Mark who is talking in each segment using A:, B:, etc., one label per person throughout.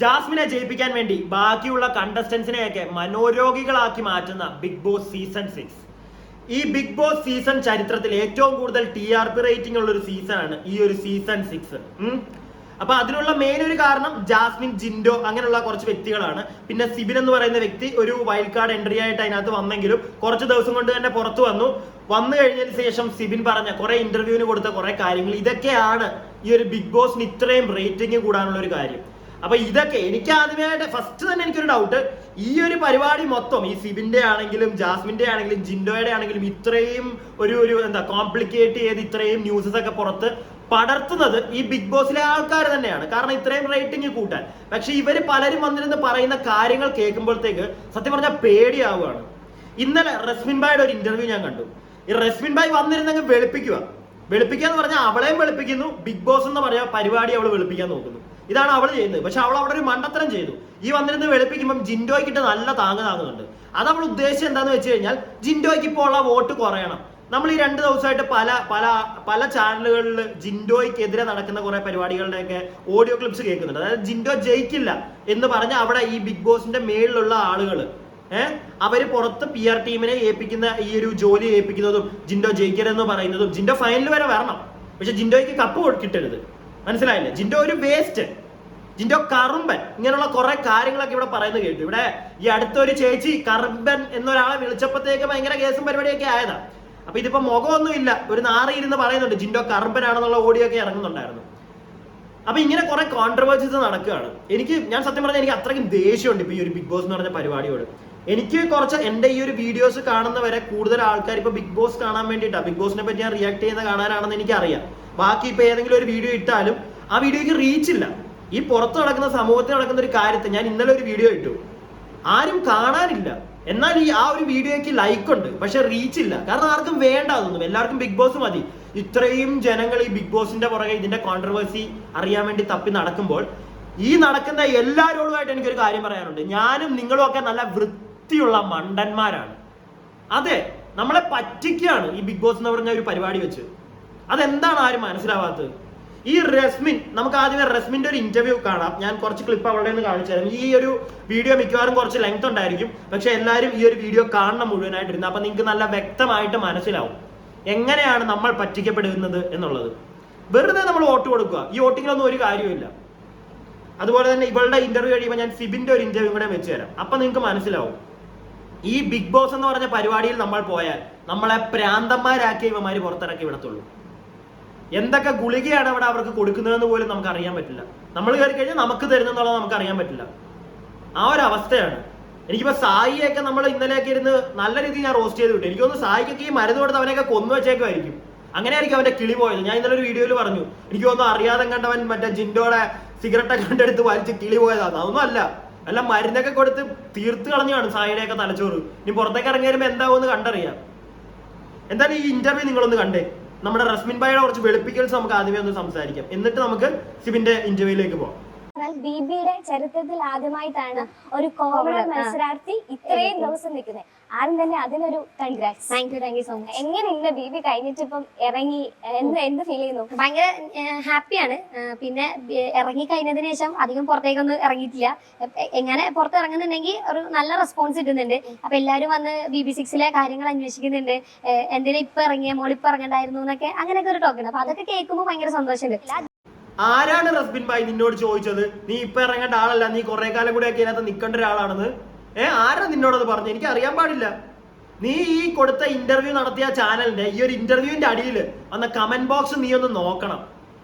A: ജാസ്മിനെ ജയിപ്പിക്കാൻ വേണ്ടി ബാക്കിയുള്ള കണ്ടസ്റ്റൻസിനെയൊക്കെ മനോരോഗികളാക്കി മാറ്റുന്ന ബിഗ് ബോസ് സീസൺ സിക്സ് ഈ ബിഗ് ബോസ് സീസൺ ചരിത്രത്തിൽ ഏറ്റവും കൂടുതൽ ടി ആർ പി റേറ്റിംഗ് ഉള്ള ഒരു സീസൺ ആണ് ഈ ഒരു സീസൺ സിക്സ് അപ്പൊ അതിനുള്ള മെയിൻ ഒരു കാരണം ജാസ്മിൻ ജിൻഡോ അങ്ങനെയുള്ള കുറച്ച് വ്യക്തികളാണ്. പിന്നെ സിബിൻ എന്ന് പറയുന്ന വ്യക്തി ഒരു വൈൽഡ് കാർഡ് എൻട്രി ആയിട്ട് അതിനകത്ത് വന്നെങ്കിലും കുറച്ച് ദിവസം കൊണ്ട് തന്നെ പുറത്തു വന്നു. വന്നു കഴിഞ്ഞതിന് ശേഷം സിബിൻ പറഞ്ഞ കുറെ ഇന്റർവ്യൂവിന് കൊടുത്ത കുറെ കാര്യങ്ങൾ. ഇതൊക്കെയാണ് ഈ ഒരു ബിഗ് ബോസിന് ഇത്രയും റേറ്റിംഗ് കൂടാനുള്ള ഒരു കാര്യം. അപ്പൊ ഇതൊക്കെ എനിക്ക് ആദ്യമായിട്ട് ഫസ്റ്റ് തന്നെ എനിക്കൊരു ഡൗട്ട് ഈ ഒരു പരിപാടി മൊത്തം ഈ സിബിന്റെ ആണെങ്കിലും ജാസ്മിന്റെ ആണെങ്കിലും ജിൻഡോയുടെ ആണെങ്കിലും ഇത്രയും ഒരു ഒരു എന്താ കോംപ്ലിക്കേറ്റ് ചെയ്ത് ഇത്രയും ന്യൂസസ് ഒക്കെ പുറത്ത് പടർത്തുന്നത് ഈ ബിഗ് ബോസിലെ ആൾക്കാർ തന്നെയാണ്. കാരണം ഇത്രയും റേറ്റിംഗ് കൂട്ടാൻ. പക്ഷെ ഇവർ പലരും വന്നിരുന്ന് പറയുന്ന കാര്യങ്ങൾ കേൾക്കുമ്പോഴത്തേക്ക് സത്യം പറഞ്ഞാൽ പേടിയാവുകയാണ്. ഇന്നലെ റസ്മിൻ ബായുടെ ഒരു ഇന്റർവ്യൂ ഞാൻ കണ്ടു. ഈ റസ്മിൻ ബായ് വന്നിരുന്നെങ്കിൽ വെളുപ്പിക്കുക. വെളുപ്പിക്കുക എന്ന് പറഞ്ഞാൽ അവളെയും വെളുപ്പിക്കുന്നു ബിഗ് ബോസ് എന്ന് പറയാ പരിപാടി അവൾ വെളുപ്പിക്കാൻ നോക്കുന്നു. ഇതാണ് അവൾ ചെയ്യുന്നത്. പക്ഷെ അവൾ അവിടെ ഒരു മണ്ടത്തരം ചെയ്തു. ഈ വന്നിരുന്ന് വെളുപ്പിക്കുമ്പം ജിൻഡോയ്ക്കിട്ട് നല്ല താങ്ങ് താങ്ങുന്നുണ്ട്. അത് അവൾ ഉദ്ദേശിച്ചത് എന്താന്ന് വെച്ച് കഴിഞ്ഞാൽ ജിൻഡോയ്ക്ക് ഇപ്പോൾ ഉള്ള വോട്ട് കുറയണം. നമ്മൾ ഈ രണ്ട് ദിവസമായിട്ട് പല പല പല ചാനലുകളിൽ ജിൻഡോയ്ക്കെതിരെ നടക്കുന്ന കുറെ പരിപാടികളുടെയൊക്കെ ഓഡിയോ ക്ലിപ്സ് കേൾക്കുന്നുണ്ട്. അതായത് ജിൻഡോ ജയിക്കില്ല എന്ന് പറഞ്ഞ് അവിടെ ഈ ബിഗ് ബോസിന്റെ മേളിലുള്ള ആളുകൾ ഏഹ് അവർ പുറത്ത് പി ആർ ടീമിനെ ഏൽപ്പിക്കുന്ന ഈ ഒരു ജോലി ഏൽപ്പിക്കുന്നതും ജിൻഡോ ജയിക്കരുതെന്ന് പറയുന്നതും ജിൻഡോ ഫൈനൽ വരെ വരണം. പക്ഷെ ജിൻഡോയ്ക്ക് കപ്പ് കിട്ടരുത്. മനസ്സിലായില്ലേ? ജിൻഡോ ഒരു വേസ്റ്റ് ജിൻഡോ കറുമ്പൻ. ഇങ്ങനെയുള്ള കുറെ കാര്യങ്ങളൊക്കെ ഇവിടെ പറയുന്നത് കേട്ടു. ഇവിടെ ഈ അടുത്തൊരു ചേച്ചി കറുമ്പൻ എന്നൊരാളെ വിളിച്ചപ്പോഴത്തേക്ക് ഭയങ്കര കേസും പരിപാടിയൊക്കെ ആയതാ. അപ്പൊ ഇതിപ്പോ മുഖമൊന്നും ഇല്ല ഒരു നാറി ഇരുന്ന് പറയുന്നുണ്ട് ജിൻഡോ കറുമ്പനാണെന്നുള്ള ഓഡിയോ ഒക്കെ ഇറങ്ങുന്നുണ്ടായിരുന്നു. അപ്പൊ ഇങ്ങനെ കുറെ കോൺട്രവേഴ്സീസ് നടക്കുകയാണ്. എനിക്ക് ഞാൻ സത്യം പറഞ്ഞാൽ എനിക്ക് അത്രയ്ക്കും ദേഷ്യമുണ്ട് ഇപ്പൊ ഈ ഒരു ബിഗ് ബോസ് എന്ന് പറഞ്ഞ പരിപാടിയോട്. എനിക്ക് കുറച്ച് എന്റെ ഈ ഒരു വീഡിയോസ് കാണുന്നവരെ കൂടുതൽ ആൾക്കാർ ഇപ്പൊ ബിഗ് ബോസ് കാണാൻ വേണ്ടിയിട്ടാ. ബിഗ് ബോസിനെ പറ്റി ഞാൻ റിയാക്ട് ചെയ്യുന്ന കാണാനാണെന്ന് എനിക്കറിയാം. ബാക്കി ഇപ്പൊ ഏതെങ്കിലും ഒരു വീഡിയോ ഇട്ടാലും ആ വീഡിയോയ്ക്ക് റീച്ച് ഇല്ല. ഈ പുറത്ത് നടക്കുന്ന സമൂഹത്തിൽ നടക്കുന്ന ഒരു കാര്യത്തെ ഞാൻ ഇന്നലെ ഒരു വീഡിയോ ഇട്ടു. ആരും കാണാനില്ല. എന്നാൽ ഈ ആ ഒരു വീഡിയോയ്ക്ക് ലൈക്ക് ഉണ്ട്. പക്ഷെ റീച്ച് ഇല്ല. കാരണം ആർക്കും വേണ്ട അതൊന്നും. എല്ലാവർക്കും ബിഗ് ബോസ് മതി. ഇത്രയും ജനങ്ങൾ ഈ ബിഗ് ബോസിന്റെ പുറകെ ഇതിന്റെ കോൺട്രവേഴ്സി അറിയാൻ വേണ്ടി തപ്പി നടക്കുമ്പോൾ ഈ നടക്കുന്ന എല്ലാവരോടുമായിട്ട് എനിക്കൊരു കാര്യം പറയാനുണ്ട്. ഞാനും നിങ്ങളും ഒക്കെ നല്ല വൃത്തിയുള്ള മണ്ടന്മാരാണ്. അതെ നമ്മളെ പറ്റിക്കുകയാണ് ഈ ബിഗ് ബോസ് എന്ന് പറഞ്ഞ ഒരു പരിപാടി വെച്ച്. അതെന്താണ് ആരും മനസ്സിലാവാത്തത്? ഈ റസ്മിൻ നമുക്ക് ആദ്യം റസ്മിന്റെ ഒരു ഇന്റർവ്യൂ കാണാം. ഞാൻ കുറച്ച് ക്ലിപ്പ് അവളുടെ നിന്ന് കാണിച്ചു തരാം. ഈ ഒരു വീഡിയോ മിക്കവാറും കുറച്ച് ലെങ്ത് ഉണ്ടായിരിക്കും. പക്ഷെ എല്ലാവരും ഈ ഒരു വീഡിയോ കാണണം മുഴുവനായിട്ടിരുന്നു അപ്പൊ നിങ്ങൾക്ക് നല്ല വ്യക്തമായിട്ട് മനസ്സിലാവും എങ്ങനെയാണ് നമ്മൾ പറ്റിക്കപ്പെടുന്നത് എന്നുള്ളത്. വെറുതെ നമ്മൾ വോട്ട് കൊടുക്കുക. ഈ വോട്ടിങ്ങിലൊന്നും ഒരു കാര്യമില്ല അതുപോലെ തന്നെ ഇവളുടെ ഇന്റർവ്യൂ കഴിയുമ്പോൾ ഞാൻ സിബിന്റെ ഒരു ഇന്റർവ്യൂ കൂടെ വെച്ച് തരാം. അപ്പൊ നിങ്ങൾക്ക് മനസ്സിലാവും. ഈ ബിഗ് ബോസ് എന്ന് പറഞ്ഞ പരിപാടിയിൽ നമ്മൾ പോയാൽ നമ്മളെ പ്രാന്തന്മാരാക്കിയ ഇവന്മാർ പുറത്തിറക്കി വിടത്തുള്ളൂ. എന്തൊക്കെ ഗുളികയാണ് അവിടെ അവർക്ക് കൊടുക്കുന്നതെന്ന് പോലും നമുക്ക് അറിയാൻ പറ്റില്ല. നമ്മൾ കയറി കഴിഞ്ഞാൽ നമുക്ക് തരുന്നെന്നുള്ളത് നമുക്ക് അറിയാൻ പറ്റില്ല. ആ ഒരു അവസ്ഥയാണ്. എനിക്കിപ്പോ സായിയൊക്കെ നമ്മൾ ഇന്നലെയൊക്കെ ഇരുന്ന് നല്ല രീതിയിൽ ഞാൻ റോസ്റ്റ് ചെയ്ത് വിട്ടു. എനിക്കൊന്ന് സായിക്കൊക്കെ ഈ മരുന്ന് കൊടുത്ത് അവനെയൊക്കെ കൊന്നു വെച്ചേക്കുമായിരിക്കും. അങ്ങനെയായിരിക്കും അവന്റെ കിളി പോയത്. ഞാൻ ഇന്നലെ ഒരു വീഡിയോയിൽ പറഞ്ഞു. എനിക്ക് തോന്നുന്നു അറിയാതെ കണ്ടവൻ മറ്റേ ജിൻഡോടെ സിഗരറ്റ് കണ്ടെടുത്ത് വലിച്ച് കിളി പോയതാണ് അതൊന്നും അല്ല. അല്ല മരുന്നൊക്കെ കൊടുത്ത് തീർത്ത് കളഞ്ഞാണ് സായിയുടെയൊക്കെ തലച്ചോറ്. ഇനി പുറത്തേക്ക് ഇറങ്ങി വരുമ്പോൾ എന്താവുമെന്ന് കണ്ടറിയാം. എന്തായാലും ഈ ഇന്റർവ്യൂ നിങ്ങളൊന്ന് കണ്ടേ. നമ്മുടെ റസ്മിൻ ഭായിയുടെ കുറച്ച് വെളുപ്പിക്കൽസ് നമുക്ക് ആദ്യമേ ഒന്ന് സംസാരിക്കാം. എന്നിട്ട് നമുക്ക് സിബിന്റെ ഇന്റർവ്യൂയിലേക്ക് പോകാം
B: എന്നാൽ ബിബിയുടെ ചരിത്രത്തിൽ ആദ്യമായിട്ടാണ് ഒരു കോമഡി മത്സരാർത്ഥി ഇത്രയും ദിവസം നിൽക്കുന്നത്. ആദ്യം തന്നെ അതിനൊരു congrats
C: thank you thank you so much
B: എങ്ങനെയുണ്ട് ബിബി കഴിഞ്ഞിട്ട് ഇപ്പം ഇറങ്ങി എന്ത് എന്ത് ഫീൽ ചെയ്യുന്നു?
C: ഭയങ്കര ഹാപ്പിയാണ്. പിന്നെ ഇറങ്ങി കഴിഞ്ഞതിന് ശേഷം അധികം പുറത്തേക്കൊന്നും ഇറങ്ങിയിട്ടില്ല. എങ്ങനെ പുറത്ത് ഇറങ്ങുന്നുണ്ടെങ്കിൽ ഒരു നല്ല റെസ്പോൺസ് കിട്ടുന്നുണ്ട്. അപ്പൊ എല്ലാവരും വന്ന് ബി ബി സിക്സിലെ കാര്യങ്ങൾ അന്വേഷിക്കുന്നുണ്ട്. എന്തിനാ ഇപ്പൊ ഇറങ്ങിയ? മോളിപ്പോ ഇറങ്ങണ്ടായിരുന്നു എന്നൊക്കെ അങ്ങനെയൊക്കെ ഒരു ടോക്ക് ഉണ്ട്. അപ്പൊ അതൊക്കെ കേൾക്കുമ്പോൾ ഭയങ്കര സന്തോഷമുണ്ട്.
A: ആരാണ് റസ്ബിൻ ഭായ് നിന്നോട് ചോദിച്ചത്? നീ ഇപ്പൊ ഇറങ്ങേണ്ട ആളല്ല. നീ കുറെ കാലം കൂടെ ഒക്കെ ഇതിനകത്ത് നിൽക്കേണ്ട ഒരാളാണെന്ന്. ഏ ആരാ നിന്നോടത് പറഞ്ഞു? എനിക്ക് അറിയാൻ പാടില്ല. നീ ഈ കൊടുത്ത ഇന്റർവ്യൂ നടത്തിയ ചാനലിന്റെ ഈ ഒരു ഇന്റർവ്യൂവിന്റെ അടിയിൽ വന്ന കമന്റ് ബോക്സ് നീ ഒന്ന് നോക്കണം.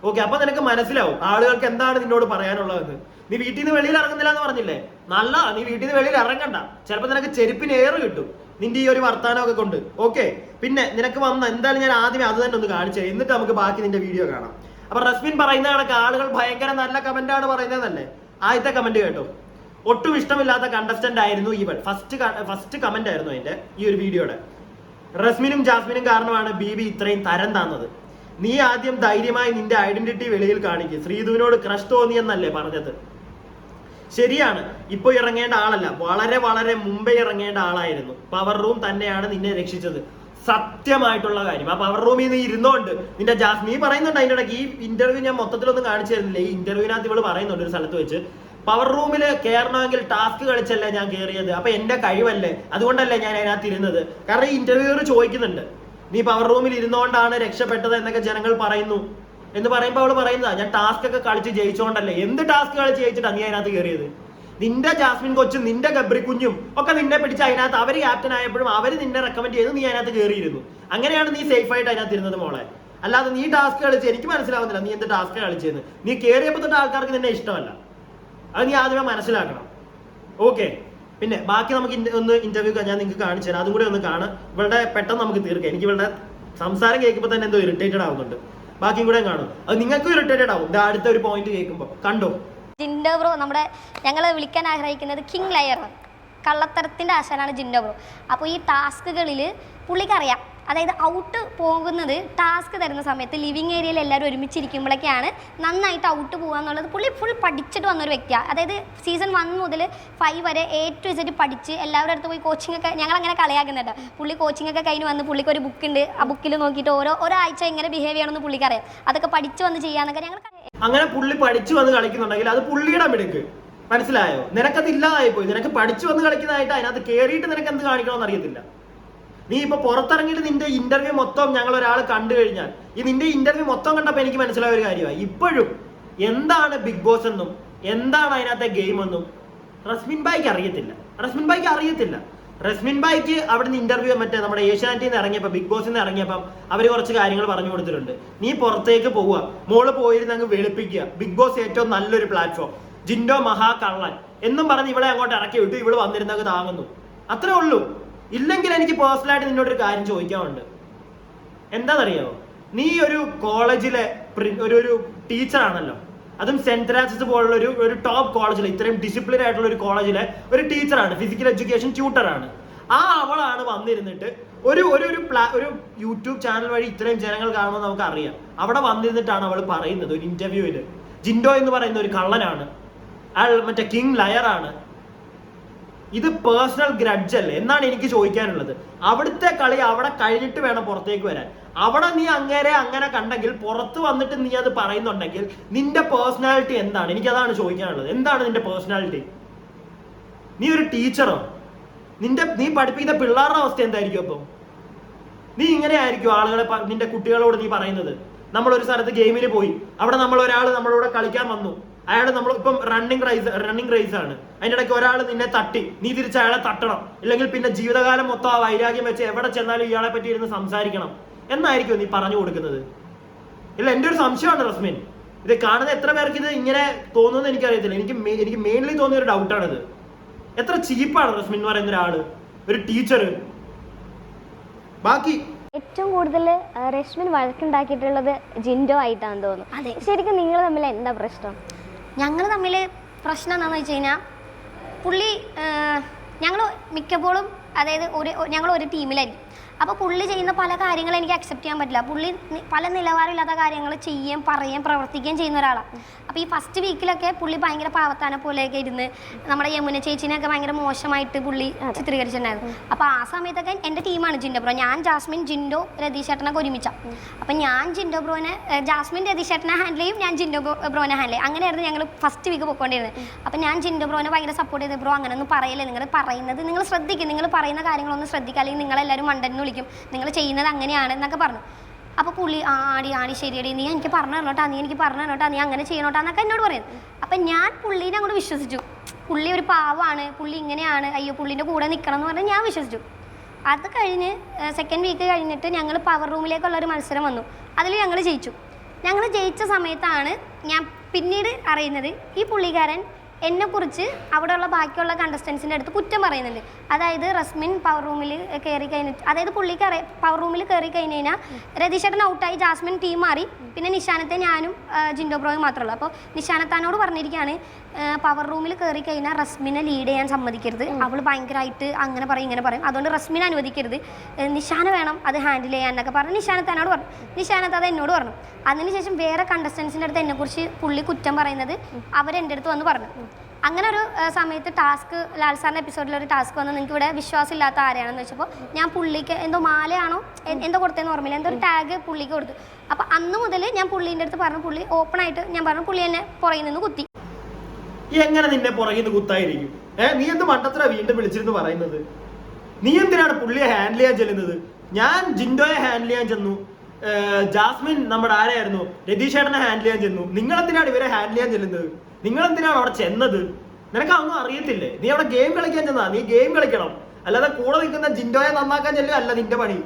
A: ഓക്കെ അപ്പൊ നിനക്ക് മനസ്സിലാവും ആളുകൾക്ക് എന്താണ് നിന്നോട് പറയാനുള്ളത് നീ വീട്ടിൽ നിന്ന് വെളിയിൽ ഇറങ്ങുന്നില്ല എന്ന് പറഞ്ഞില്ലേ? നല്ല നീ വീട്ടിൽ നിന്ന് വെളിയിൽ ഇറങ്ങണ്ട. ചിലപ്പോൾ നിനക്ക് ചെരുപ്പിന് ഏറ് കിട്ടും നിന്റെ ഈ ഒരു വർത്തമാനമൊക്കെ കൊണ്ട്. ഓക്കെ പിന്നെ നിനക്ക് വന്ന എന്തായാലും ഞാൻ ആദ്യമേ അത് തന്നെ ഒന്ന് കാണിച്ചേ എന്നിട്ട് നമുക്ക് ബാക്കി നിന്റെ വീഡിയോ കാണാം. അപ്പൊ റസ്മിൻ പറയുന്ന കണക്ക് ആളുകൾ ഭയങ്കര നല്ല കമന്റാണ് പറയുന്നതല്ലേ? ആദ്യത്തെ കമന്റ് കേട്ടോ. ഒട്ടും ഇഷ്ടമില്ലാത്ത കണ്ടസ്റ്റന്റ് ആയിരുന്നു ഇവൾ. ഫസ്റ്റ് ഫസ്റ്റ് കമന്റ് ആയിരുന്നു അതിന്റെ ഈ ഒരു വീഡിയോയുടെ. റസ്മിനും ജാസ്മിനും കാരണമാണ് ബീബി ഇത്രയും തരം താന്നത്. നീ ആദ്യം ധൈര്യമായി നിന്റെ ഐഡന്റിറ്റി വെളിയിൽ കാണിക്കും. ശ്രീധുവിനോട് ക്രഷ് തോന്നിയെന്നല്ലേ പറഞ്ഞത്. ശരിയാണ്. ഇപ്പൊ ഇറങ്ങേണ്ട ആളല്ല. വളരെ വളരെ മുമ്പേ ഇറങ്ങേണ്ട ആളായിരുന്നു. പവർ റൂം തന്നെയാണ് നിന്നെ രക്ഷിച്ചത്. സത്യമായിട്ടുള്ള കാര്യം. ആ പവർ റൂമിൽ നീ ഇരുന്നോണ്ട് നിന്റെ ജാസ് നീ പറയുന്നുണ്ട് അതിന്റെ ഇടയ്ക്ക് ഈ ഇന്റർവ്യൂ ഞാൻ മൊത്തത്തിലൊന്നും കാണിച്ചു തരുന്നില്ല. ഈ ഇന്റർവ്യൂവിനകത്ത് ഇവൾ പറയുന്നുണ്ട് ഒരു സ്ഥലത്ത് വെച്ച്. പവർ റൂമിൽ കയറണമെങ്കിൽ ടാസ്ക് കളിച്ചല്ലേ ഞാൻ കയറിയത് അപ്പൊ എന്റെ കഴിവല്ലേ? അതുകൊണ്ടല്ലേ ഞാൻ അതിനകത്ത് ഇരുന്നത്. കാരണം ഈ ഇന്റർവ്യൂവർ ചോദിക്കുന്നുണ്ട്. നീ പവർ റൂമിൽ ഇരുന്നുകൊണ്ടാണ് രക്ഷപ്പെട്ടത് എന്നൊക്കെ ജനങ്ങൾ പറയുന്നു. എന്ന് പറയുമ്പോൾ അവൾ പറയുന്നതാ ഞാൻ ടാസ്ക് ഒക്കെ കളിച്ച് ജയിച്ചോണ്ടല്ലേ? എന്ത് ടാസ്ക് കളിച്ച് ജയിച്ചിട്ടാ നീ അതിനകത്ത് കയറിയത് നിന്റെ ജാസ്മിൻ കൊച്ചും നിന്റെ ഗബ്രി കുഞ്ഞും ഒക്കെ നിന്നെ പിടിച്ച് അതിനകത്ത് അവർ ക്യാപ്റ്റൻ ആയപ്പോഴും അവർ നിന്നെ റെക്കമെൻഡ് ചെയ്ത് നീ അതിനകത്ത് കയറിയിരുന്നു അങ്ങനെയാണ് നീ സേഫ് ആയിട്ട് അതിനകത്ത് ഇരുന്നത് മോളെ. അല്ലാതെ നീ ടാസ്ക് കളിച്ച് എനിക്ക് മനസ്സിലാവുന്നില്ല നീ എന്ത് ടാസ്ക് കളിച്ചെന്ന്. നീ കയറിയപ്പോ തൊട്ട് ആൾക്കാർക്ക് നിന്നെ ഇഷ്ടമല്ല. അത് നീ ആദ്യമേ മനസ്സിലാക്കണം. ഓക്കെ പിന്നെ ബാക്കി നമുക്ക് ഒന്ന് ഇന്റർവ്യൂ ഞാൻ നിങ്ങൾക്ക് കാണിച്ചു തരാം. അതും കൂടെ ഒന്ന് കാണാം. ഇവളുടെ പെട്ടെന്ന് നമുക്ക് തീർക്കാം. എനിക്ക് ഇവളുടെ സംസാരം കേൾക്കുമ്പോൾ തന്നെ എന്തോ ഇറിറ്റേറ്റഡ് ആവുന്നുണ്ട്. ബാക്കിയും കൂടെ കാണും. അത് നിങ്ങൾക്കും ഇറിറ്റേറ്റഡ് ആവും. അടുത്ത ഒരു പോയിന്റ് കേൾക്കുമ്പോൾ കണ്ടോ?
C: ജിൻഡോ ബ്രോ നമ്മുടെ ഞങ്ങൾ വിളിക്കാൻ ആഗ്രഹിക്കുന്നത് കിങ് ലയർ കള്ളത്തരത്തിന്റെ ആശാനാണ് ജിൻഡോ ബ്രോ. അപ്പോൾ ഈ ടാസ്കുകളിൽ പുള്ളിക്കറിയാം അതായത് ഔട്ട് പോകുന്നത് ടാസ്ക് തരുന്ന സമയത്ത് ലിവിങ് ഏരിയയിൽ എല്ലാവരും ഒരുമിച്ചിരിക്കുമ്പോഴൊക്കെയാണ് നന്നായിട്ട് ഔട്ട് പോകുക എന്നുള്ളത്. പുള്ളി ഫുൾ പഠിച്ചിട്ട് വന്നൊരു വ്യക്തിയാണ് അതായത് സീസൺ വൺ മുതൽ ഫൈവ് വരെ എ ടു ഇസറ്റ് പഠിച്ച് എല്ലാവരുടെ അടുത്ത് പോയി കോച്ചിങ് ഒക്കെ ഞങ്ങൾ അങ്ങനെ കളിയാക്കുന്നുണ്ട്. പുള്ളി കോച്ചിങ് ഒക്കെ കഴിഞ്ഞ് വന്ന് പുള്ളിക്ക് ഒരു ബുക്ക് ഉണ്ട്. ആ ബുക്കിൽ നോക്കിയിട്ട് ഓരോ ഒരാഴ്ച എങ്ങനെ ബിഹേവ് ചെയ്യണമെന്ന് പുള്ളിക്കറിയാം അതൊക്കെ പഠിച്ച് വന്ന് ചെയ്യാന്നൊക്കെ ഞങ്ങൾ
A: അങ്ങനെ പുള്ളി പഠിച്ചു വന്ന് കളിക്കുന്നുണ്ടെങ്കിൽ അത് പുള്ളിയുടെ മിടുക്ക്. മനസ്സിലായോ? നിനക്കത് ഇല്ലാതായി പോയി നിനക്ക് പഠിച്ചു വന്ന് കളിക്കുന്നതായിട്ട് അതിനകത്ത് കയറിയിട്ട് നിനക്ക് എന്ത് കാണിക്കണമെന്ന് അറിയത്തില്ല. നീ ഇപ്പൊ പുറത്തിറങ്ങിയിട്ട് നിന്റെ ഇന്റർവ്യൂ മൊത്തം ഞങ്ങൾ ഒരാൾ കണ്ടു കഴിഞ്ഞാൽ ഈ നിന്റെ ഇന്റർവ്യൂ മൊത്തം കണ്ടപ്പോൾ എനിക്ക് മനസ്സിലായ ഒരു കാര്യമാണ് ഇപ്പോഴും എന്താണ് ബിഗ് ബോസ് എന്നും എന്താണ് അതിനകത്തെ ഗെയിം എന്നും റസ്മിൻ ബായിക്ക് അറിയത്തില്ല. റസ്മിൻ ബായിക്ക് അറിയത്തില്ല. റസ്മിൻ ബായിക്ക് അവിടുന്ന് ഇന്റർവ്യൂ മറ്റേ നമ്മുടെ ഏഷ്യാനെറ്റിൽ നിന്ന് ഇറങ്ങിയപ്പോൾ ബിഗ് ബോസിൽ നിന്ന് ഇറങ്ങിയപ്പം അവർ കുറച്ച് കാര്യങ്ങൾ പറഞ്ഞു കൊടുത്തിട്ടുണ്ട്. നീ പുറത്തേക്ക് പോവുക. മോൾ പോയിരുന്ന് അങ്ങ് വെളുപ്പിക്കുക. ബിഗ് ബോസ് ഏറ്റവും നല്ലൊരു പ്ലാറ്റ്ഫോം ജിൻഡോ മഹാ കള്ളൻ എന്നും പറഞ്ഞ് ഇവിടെ അങ്ങോട്ട് ഇറക്കി വിട്ടു. ഇവൾ വന്നിരുന്നങ്ങ് താങ്ങുന്നു. അത്രേ ഉള്ളൂ. ഇല്ലെങ്കിൽ എനിക്ക് പേഴ്സണലായിട്ട് നിന്നോടൊരു കാര്യം ചോദിക്കാനുണ്ട്. എന്താണെന്നറിയാമോ നീ ഒരു കോളേജിലെ ഒരു ഒരു ടീച്ചറാണല്ലോ അതും സെന്റ് ഫ്രാൻസിസ് പോലുള്ള ഒരു ഒരു ടോപ്പ് കോളേജിലെ ഇത്രയും ഡിസിപ്ലിൻ ആയിട്ടുള്ള ഒരു കോളേജിലെ ഒരു ടീച്ചറാണ് ഫിസിക്കൽ എഡ്യൂക്കേഷൻ ട്യൂട്ടറാണ് ആ അവളാണ് വന്നിരുന്നിട്ട് ഒരു ഒരു ഒരു പ്ലാ ഒരു യൂട്യൂബ് ചാനൽ വഴി ഇത്രയും ജനങ്ങൾ കാണുമെന്ന് നമുക്ക് അറിയാം അവിടെ വന്നിരുന്നിട്ടാണ് അവൾ പറയുന്നത് ഒരു ഇന്റർവ്യൂവിൽ ജിൻഡോ എന്ന് പറയുന്ന ഒരു കള്ളനാണ്. അയാൾ മറ്റേ കിങ് ലയറാണ് ഇത് പേഴ്സണൽ ഗ്രഡ്ജ് അല്ലേ? എന്നാണ് എനിക്ക് ചോദിക്കാനുള്ളത്. അവിടുത്തെ കളി അവിടെ കഴിഞ്ഞിട്ട് വേണം പുറത്തേക്ക് വരാൻ. അവിടെ നീ അങ്ങേരെ അങ്ങനെ കണ്ടെങ്കിൽ പുറത്ത് വന്നിട്ട് നീ അത് പറയുന്നുണ്ടെങ്കിൽ നിന്റെ പേഴ്സണാലിറ്റി എന്താണ്? എനിക്ക് അതാണ് ചോദിക്കാനുള്ളത്. എന്താണ് നിന്റെ പേഴ്സണാലിറ്റി നീ ഒരു ടീച്ചറോ? നിന്റെ നീ പഠിപ്പിക്കുന്ന പിള്ളേരുടെ അവസ്ഥ എന്തായിരിക്കും അപ്പം? നീ ഇങ്ങനെ ആയിരിക്കും ആളുകളെ നിന്റെ കുട്ടികളോട് നീ പറയുന്നത്. നമ്മൾ ഒരു സ്ഥലത്ത് ഗെയിമിന് പോയി. അവിടെ നമ്മൾ ഒരാൾ നമ്മളോട് കളിക്കാൻ വന്നു. അയാൾ നമ്മൾ ഇപ്പം റണ്ണിങ് റൈസ് റണ്ണിങ് റൈസ് ആണ്. അതിന്റെ ഇടയ്ക്ക് ഒരാൾ നിന്നെ തട്ടി. നീ തിരിച്ച് അയാളെ തട്ടണം. ഇല്ലെങ്കിൽ പിന്നെ ജീവിതകാലം മൊത്തം ആ വൈരാഗ്യം വെച്ച് എവിടെ ചെന്നാലും ഇയാളെ പറ്റി ഇരുന്ന് സംസാരിക്കണം. എന്നായിരിക്കും നീ പറഞ്ഞു കൊടുക്കുന്നത്? ഇല്ല എന്റെ ഒരു സംശയമാണ് റസ്മിൻ. ഇത് കാണുന്ന എത്ര പേർക്ക് ഇത് ഇങ്ങനെ തോന്നുന്നു എനിക്കറിയത്തില്ല. എനിക്ക് അറിയത്തില്ല എനിക്ക് എനിക്ക് മെയിൻലി തോന്നിയ ഒരു ഡൗട്ടാണിത് എത്ര ചീപ്പാണ് റസ്മിൻ എന്ന് പറയുന്ന ഒരാൾ. ഒരു ടീച്ചർ ബാക്കി
B: ഏറ്റവും കൂടുതൽ രശ്മിൻ വഴക്കുണ്ടാക്കിയിട്ടുള്ളത് ജിൻഡോ ആയിട്ടാണെന്ന് തോന്നുന്നു.
C: അതെ.
B: ശരിക്കും നിങ്ങൾ തമ്മിൽ എന്താ പ്രശ്നം?
C: ഞങ്ങൾ തമ്മിൽ പ്രശ്നം എന്താണെന്ന് വെച്ച് കഴിഞ്ഞാൽ പുള്ളി ഞങ്ങൾ മിക്കപ്പോഴും അതായത് ഒരു ഞങ്ങൾ ഒരു ടീമിലായിരിക്കും. അപ്പോൾ പുള്ളി ചെയ്യുന്ന പല കാര്യങ്ങളും എനിക്ക് അക്സെപ്റ്റ് ചെയ്യാൻ പറ്റില്ല. പുള്ളി പല നിലവാരമില്ലാത്ത കാര്യങ്ങൾ ചെയ്യുകയും പറയുകയും പ്രവർത്തിക്കുകയും ചെയ്യുന്ന ഒരാളാണ് അപ്പോൾ ഈ ഫസ്റ്റ് വീക്കിലൊക്കെ പുള്ളി ഭയങ്കര പാവത്താനെ പോലെയൊക്കെ ഇരുന്ന് നമ്മുടെ യമുന ചേച്ചിനെയൊക്കെ ഭയങ്കര മോശമായിട്ട് പുള്ളി ചിത്രീകരിച്ചിട്ടുണ്ടായിരുന്നു. അപ്പോൾ ആ സമയത്തൊക്കെ എന്റെ ടീമാണ് ജിൻഡോ ബ്രോ. ഞാൻ ജാസ്മിൻ ജിൻഡോ രതീഷ് ചേട്ടനൊക്കെ ഒരുമിച്ച. അപ്പം ഞാൻ ജിൻഡോ ബ്രോനെ ജാസ്മിൻ രതീഷ് ചേട്ടനെ ഹാൻഡിൽ ചെയ്യും ഞാൻ ജിൻഡോ ബ്രോനെ ഹാൻഡിൽ ചെയ്യും. അങ്ങനെയായിരുന്നു ഞങ്ങൾ ഫസ്റ്റ് വീക്ക് പോയിക്കൊണ്ടിരുന്നത് അപ്പം ഞാൻ ജിൻഡോ ബ്രോനെ ഭയങ്കര സപ്പോർട്ട് ചെയ്ത് ബ്രോ അങ്ങനെ ഒന്നും പറയല്ലേ. നിങ്ങൾ പറയുന്നത് നിങ്ങൾ ശ്രദ്ധിക്കും. നിങ്ങൾ പറയുന്ന കാര്യങ്ങളൊന്നും ശ്രദ്ധിക്കുക അല്ലെങ്കിൽ നിങ്ങളെല്ലാവരും മണ്ടൻ വിളിക്കും നിങ്ങൾ ചെയ്യുന്നത് അങ്ങനെയാണ് എന്നൊക്കെ പറഞ്ഞു. അപ്പോൾ പുള്ളി ആ ആടി ആടി ശരിയടി നീ എനിക്ക് പറഞ്ഞു തരണോട്ടാ നീ എനിക്ക് പറഞ്ഞു തരണോട്ടാ നീ അങ്ങനെ ചെയ്യണോട്ടാ എന്നൊക്കെ എന്നോട് പറയും. അപ്പം ഞാൻ പുള്ളീനെ അങ്ങോട്ട് വിശ്വസിച്ചു. പുള്ളി ഒരു പാവമാണ് പുള്ളി ഇങ്ങനെയാണ് അയ്യോ പുള്ളിന്റെ കൂടെ നിൽക്കണം എന്ന് പറഞ്ഞ് ഞാൻ വിശ്വസിച്ചു. അത് കഴിഞ്ഞ് സെക്കൻഡ് വീക്ക് കഴിഞ്ഞിട്ട് ഞങ്ങൾ പവർ റൂമിലേക്കുള്ള ഒരു മത്സരം വന്നു. അതിൽ ഞങ്ങൾ ജയിച്ചു. ഞങ്ങൾ ജയിച്ച സമയത്താണ് ഞാൻ പിന്നീട് അറിയുന്നത് ഈ പുള്ളിക്കാരൻ എന്നെക്കുറിച്ച് അവിടെയുള്ള ബാക്കിയുള്ള കണ്ടസ്റ്റൻസിന്റെ അടുത്ത് കുറ്റം പറയുന്നുണ്ട്. അതായത് റസ്മിൻ പവർ റൂമിൽ കയറി കഴിഞ്ഞിട്ട് അതായത് പുള്ളിക്ക് അറിയാം പവർ റൂമിൽ കയറി കഴിഞ്ഞ് കഴിഞ്ഞാൽ രതീഷേട്ടൻ ഔട്ടായി ജാസ്മിൻ ടീം മാറി. പിന്നെ നിഷാനത്തെ ഞാനും ജിൻഡോ ബ്രോയും മാത്രമേ ഉള്ളൂ. അപ്പോൾ നിശാനത്താനോട് പറഞ്ഞിരിക്കുകയാണ് പവർ റൂമിൽ കയറി കഴിഞ്ഞാൽ റസ്മിനെ ലീഡ് ചെയ്യാൻ സമ്മതിക്കരുത്. അവൾ ഭയങ്കരമായിട്ട് അങ്ങനെ പറയും ഇങ്ങനെ പറയും. അതുകൊണ്ട് റസ്മിനെ അനുവദിക്കരുത്. നിഷാന വേണം അത് ഹാൻഡിൽ ചെയ്യാൻ എന്നൊക്കെ പറഞ്ഞ് നിശാനത്താനോട് പറഞ്ഞു. നിശാനത്ത് അത് എന്നോട് പറഞ്ഞു. അതിനുശേഷം വേറെ കണ്ടസ്റ്റൻസിന്റെ അടുത്ത് എന്നെക്കുറിച്ച് പുള്ളി കുറ്റം പറയുന്നത് അവരെന്റെ അടുത്ത് വന്ന് പറഞ്ഞു. അങ്ങനെ ഒരു സമയത്ത് ടാസ്ക് ലാൽ സാറിന്റെ എപ്പിസോഡിൽ ഒരു ടാസ്ക് വന്ന്. നിങ്ങൾക്ക് ഇവിടെ വിശ്വാസമില്ലാത്ത ആരെയാണെന്ന് വെച്ചപ്പോൾ ഞാൻ പുള്ളിക്ക് എന്തോ മാലയാണോ എന്തോ കൊടുത്തതെന്ന് ഓർമ്മയില്ല. എന്തോ ഒരു ടാഗ് പുള്ളിക്ക് കൊടുത്തു. അപ്പോൾ അന്ന് മുതൽ ഞാൻ പുള്ളീന്റെ അടുത്ത് പറഞ്ഞു പുള്ളി ഓപ്പൺ ആയിട്ട് ഞാൻ പറഞ്ഞു പുള്ളി എന്നെ പുറകിൽ നിന്ന് കുത്തി.
A: എങ്ങനെ നിന്നെ പുറകിൽ നിന്ന് കുത്തായിരിക്കും? ഏ നീ എന്ത് മണ്ടത്ര വീണ്ടും വിളിച്ചിരുന്ന് പറയുന്നത്? നീ എന്തിനാണ് പുള്ളിയെ ഹാൻഡിൽ ചെയ്യാൻ ചെല്ലുന്നത്? ഞാൻ ജിൻഡോയെ ഹാൻഡിൽ ചെയ്യാൻ ചെന്നു. ജാസ്മിൻ നമ്മുടെ ആരായിരുന്നു? രതീഷേട്ടനെ ഹാൻഡിൽ ചെയ്യാൻ ചെന്നു. നിങ്ങളെന്തിനാണ് ഇവരെ ഹാൻഡിൽ ചെയ്യാൻ ചെല്ലുന്നത്? നിങ്ങൾ എന്തിനാണ് അവിടെ ചെന്നത്? നിനക്ക് അതൊന്നും അറിയത്തില്ലേ? നീ അവിടെ ഗെയിം കളിക്കാൻ ചെന്നാ? നീ ഗെയിം കളിക്കണം. അല്ലാതെ കൂടെ നിൽക്കുന്ന ജിൻഡോയെ നന്നാക്കാൻ ചെല്ലുക അല്ല നിന്റെ പണി.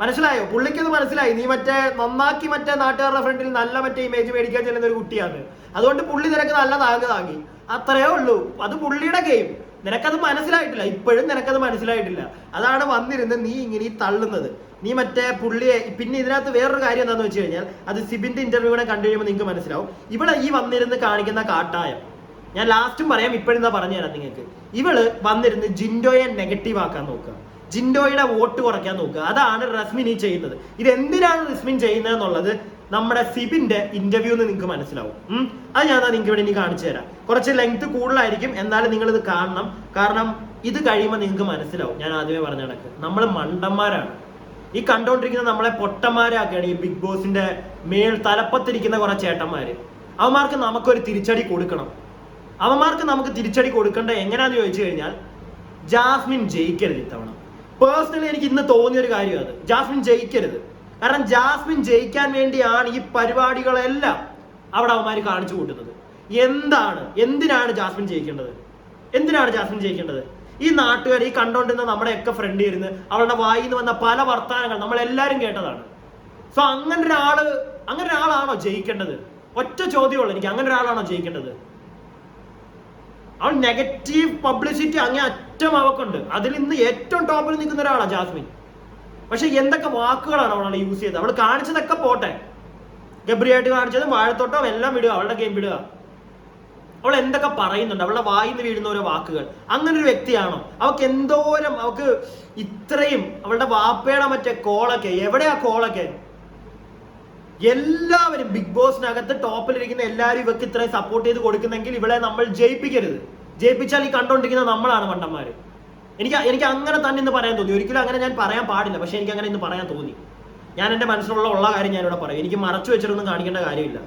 A: മനസ്സിലായോ? പുള്ളിക്കത് മനസ്സിലായി. നീ മറ്റേ നന്നാക്കി മറ്റേ നാട്ടുകാരുടെ ഫ്രണ്ടിൽ നല്ല മറ്റേ ഇമേജ് മേടിക്കാൻ ചെല്ലുന്ന ഒരു കുട്ടിയാണ്. അതുകൊണ്ട് പുള്ളി നിനക്ക് നല്ല താങ്ങ് താങ്ങി. അത്രയേ ഉള്ളൂ. അത് പുള്ളിയുടെ ഗെയിം നിനക്കത് മനസ്സിലായിട്ടില്ല. ഇപ്പോഴും നിനക്കത് മനസ്സിലായിട്ടില്ല. അതാണ് വന്നിരുന്ന് നീ ഇങ്ങനെ തള്ളുന്നത്. നീ മറ്റേ പുള്ളിയെ പിന്നെ ഇതിനകത്ത് വേറൊരു കാര്യം എന്താണെന്ന് വെച്ച് കഴിഞ്ഞാൽ അത് സിബിന്റെ ഇന്റർവ്യൂ കൂടെ കണ്ടു കഴിയുമ്പോൾ നിങ്ങൾക്ക് മനസ്സിലാവും. ഇവിടെ ഈ വന്നിരുന്ന് കാണിക്കുന്ന കാട്ടായം. ഞാൻ ലാസ്റ്റും പറയാം ഇപ്പോഴും എന്താ പറഞ്ഞു തരാം നിങ്ങൾക്ക്. ഇവൾ വന്നിരുന്ന് ജിൻഡോയെ നെഗറ്റീവ് ആക്കാൻ നോക്കുക. ജിൻഡോയുടെ വോട്ട് കുറയ്ക്കാൻ നോക്കുക. അതാണ് റസ്മിൻ ഈ ചെയ്യുന്നത്. ഇത് എന്തിനാണ് റസ്മിൻ ചെയ്യുന്നത് എന്നുള്ളത് നമ്മുടെ സിബിന്റെ ഇന്റർവ്യൂ നിങ്ങൾക്ക് മനസ്സിലാവും. അത് ഞാൻ നിങ്ങൾക്ക് ഇവിടെ ഇനി കാണിച്ചു തരാം. കുറച്ച് ലെങ്ത് കൂടുതലായിരിക്കും. എന്നാലും നിങ്ങൾ ഇത് കാണണം. കാരണം ഇത് കഴിയുമ്പോൾ നിങ്ങൾക്ക് മനസ്സിലാവും. ഞാൻ ആദ്യമേ പറഞ്ഞ കണക്ക്. നമ്മൾ മണ്ടന്മാരാണ്. ഈ കണ്ടോണ്ടിരിക്കുന്ന നമ്മളെ പൊട്ടന്മാരാക്കുകയാണ് ഈ ബിഗ് ബോസിന്റെ മേൽ തലപ്പത്തിരിക്കുന്ന കുറെ ചേട്ടന്മാര്. അവന്മാർക്ക് നമുക്കൊരു തിരിച്ചടി കൊടുക്കണം. അവന്മാർക്ക് നമുക്ക് തിരിച്ചടി കൊടുക്കേണ്ട എങ്ങനെയാന്ന് ചോദിച്ചു കഴിഞ്ഞാൽ ജാസ്മിൻ ജയിക്കരുത് ഇത്തവണ. പേഴ്സണലി എനിക്ക് ഇന്ന് തോന്നിയ ഒരു കാര്യം അത്. ജാസ്മിൻ ജയിക്കരുത്. കാരണം ജാസ്മിൻ ജയിക്കാൻ വേണ്ടിയാണ് ഈ പരിപാടികളെല്ലാം അവിടെ അവന്മാർ കാണിച്ചു കൂട്ടുന്നത്. എന്താണ്? എന്തിനാണ് ജാസ്മിൻ ജയിക്കേണ്ടത്? എന്തിനാണ് ജാസ്മിൻ ജയിക്കേണ്ടത്? ഈ നാട്ടുകാർ ഈ കണ്ടോണ്ടിരുന്ന നമ്മുടെയൊക്കെ ഫ്രണ്ട് ഇരുന്ന് അവളുടെ വായിൽ നിന്ന് വന്ന പല വർത്തമാനങ്ങൾ നമ്മൾ എല്ലാവരും കേട്ടതാണ്. സോ അങ്ങനെ ഒരാൾ അങ്ങനെ ഒരാളാണോ ജയിക്കേണ്ടത്? ഒറ്റ ചോദ്യമുള്ളൂ എനിക്ക് അങ്ങനെ ഒരാളാണോ ജയിക്കേണ്ടത്? അവൾ നെഗറ്റീവ് പബ്ലിസിറ്റി അങ്ങേ അറ്റം അവക്കുണ്ട്. അതിൽ ഇന്ന് ഏറ്റവും ടോപ്പിൽ നിൽക്കുന്ന ഒരാളാണ് ജാസ്മിൻ. പക്ഷെ എന്തൊക്കെ വാക്കുകളാണ് അവളാണ് യൂസ് ചെയ്തത്? അവൾ കാണിച്ചതൊക്കെ പോട്ടെ. ഗബ്രിയായിട്ട് കാണിച്ചതും വാഴത്തോട്ടം എല്ലാം വിടുക അവളുടെ ഗെയിം വിടുക അവൾ എന്തൊക്കെ പറയുന്നുണ്ട്? അവളുടെ വായിൽ നിന്ന് വീഴുന്ന ഓരോ വാക്കുകൾ. അങ്ങനെ ഒരു വ്യക്തിയാണോ? അവൾക്ക് എന്തോരം അവൾക്ക് ഇത്രയും അവളുടെ വാപ്പയുടെ മറ്റേ കോളൊക്കെ എവിടെയാ കോളൊക്കെ? എല്ലാവരും ബിഗ് ബോസിനകത്ത് ടോപ്പിലിരിക്കുന്ന എല്ലാവരും ഇവർക്ക് ഇത്രയും സപ്പോർട്ട് ചെയ്ത് കൊടുക്കുന്നെങ്കിൽ ഇവളെ നമ്മൾ ജയിപ്പിക്കരുത്. ജയിപ്പിച്ചാൽ ഈ കണ്ടോണ്ടിരിക്കുന്ന നമ്മളാണ് മണ്ടന്മാര് എനിക്ക് എനിക്ക് അങ്ങനെ തന്നെ ഇന്ന് പറയാൻ തോന്നി. ഒരിക്കലും അങ്ങനെ ഞാൻ പറയാൻ പാടില്ല. പക്ഷെ എനിക്ക് അങ്ങനെ ഇന്ന് പറയാൻ തോന്നി. ഞാൻ എന്റെ മനസ്സിലുള്ള ഉള്ള കാര്യം ഞാനിവിടെ പറയും. എനിക്ക് മറച്ചു വെച്ചിട്ടൊന്നും കാണിക്കേണ്ട കാര്യമില്ല.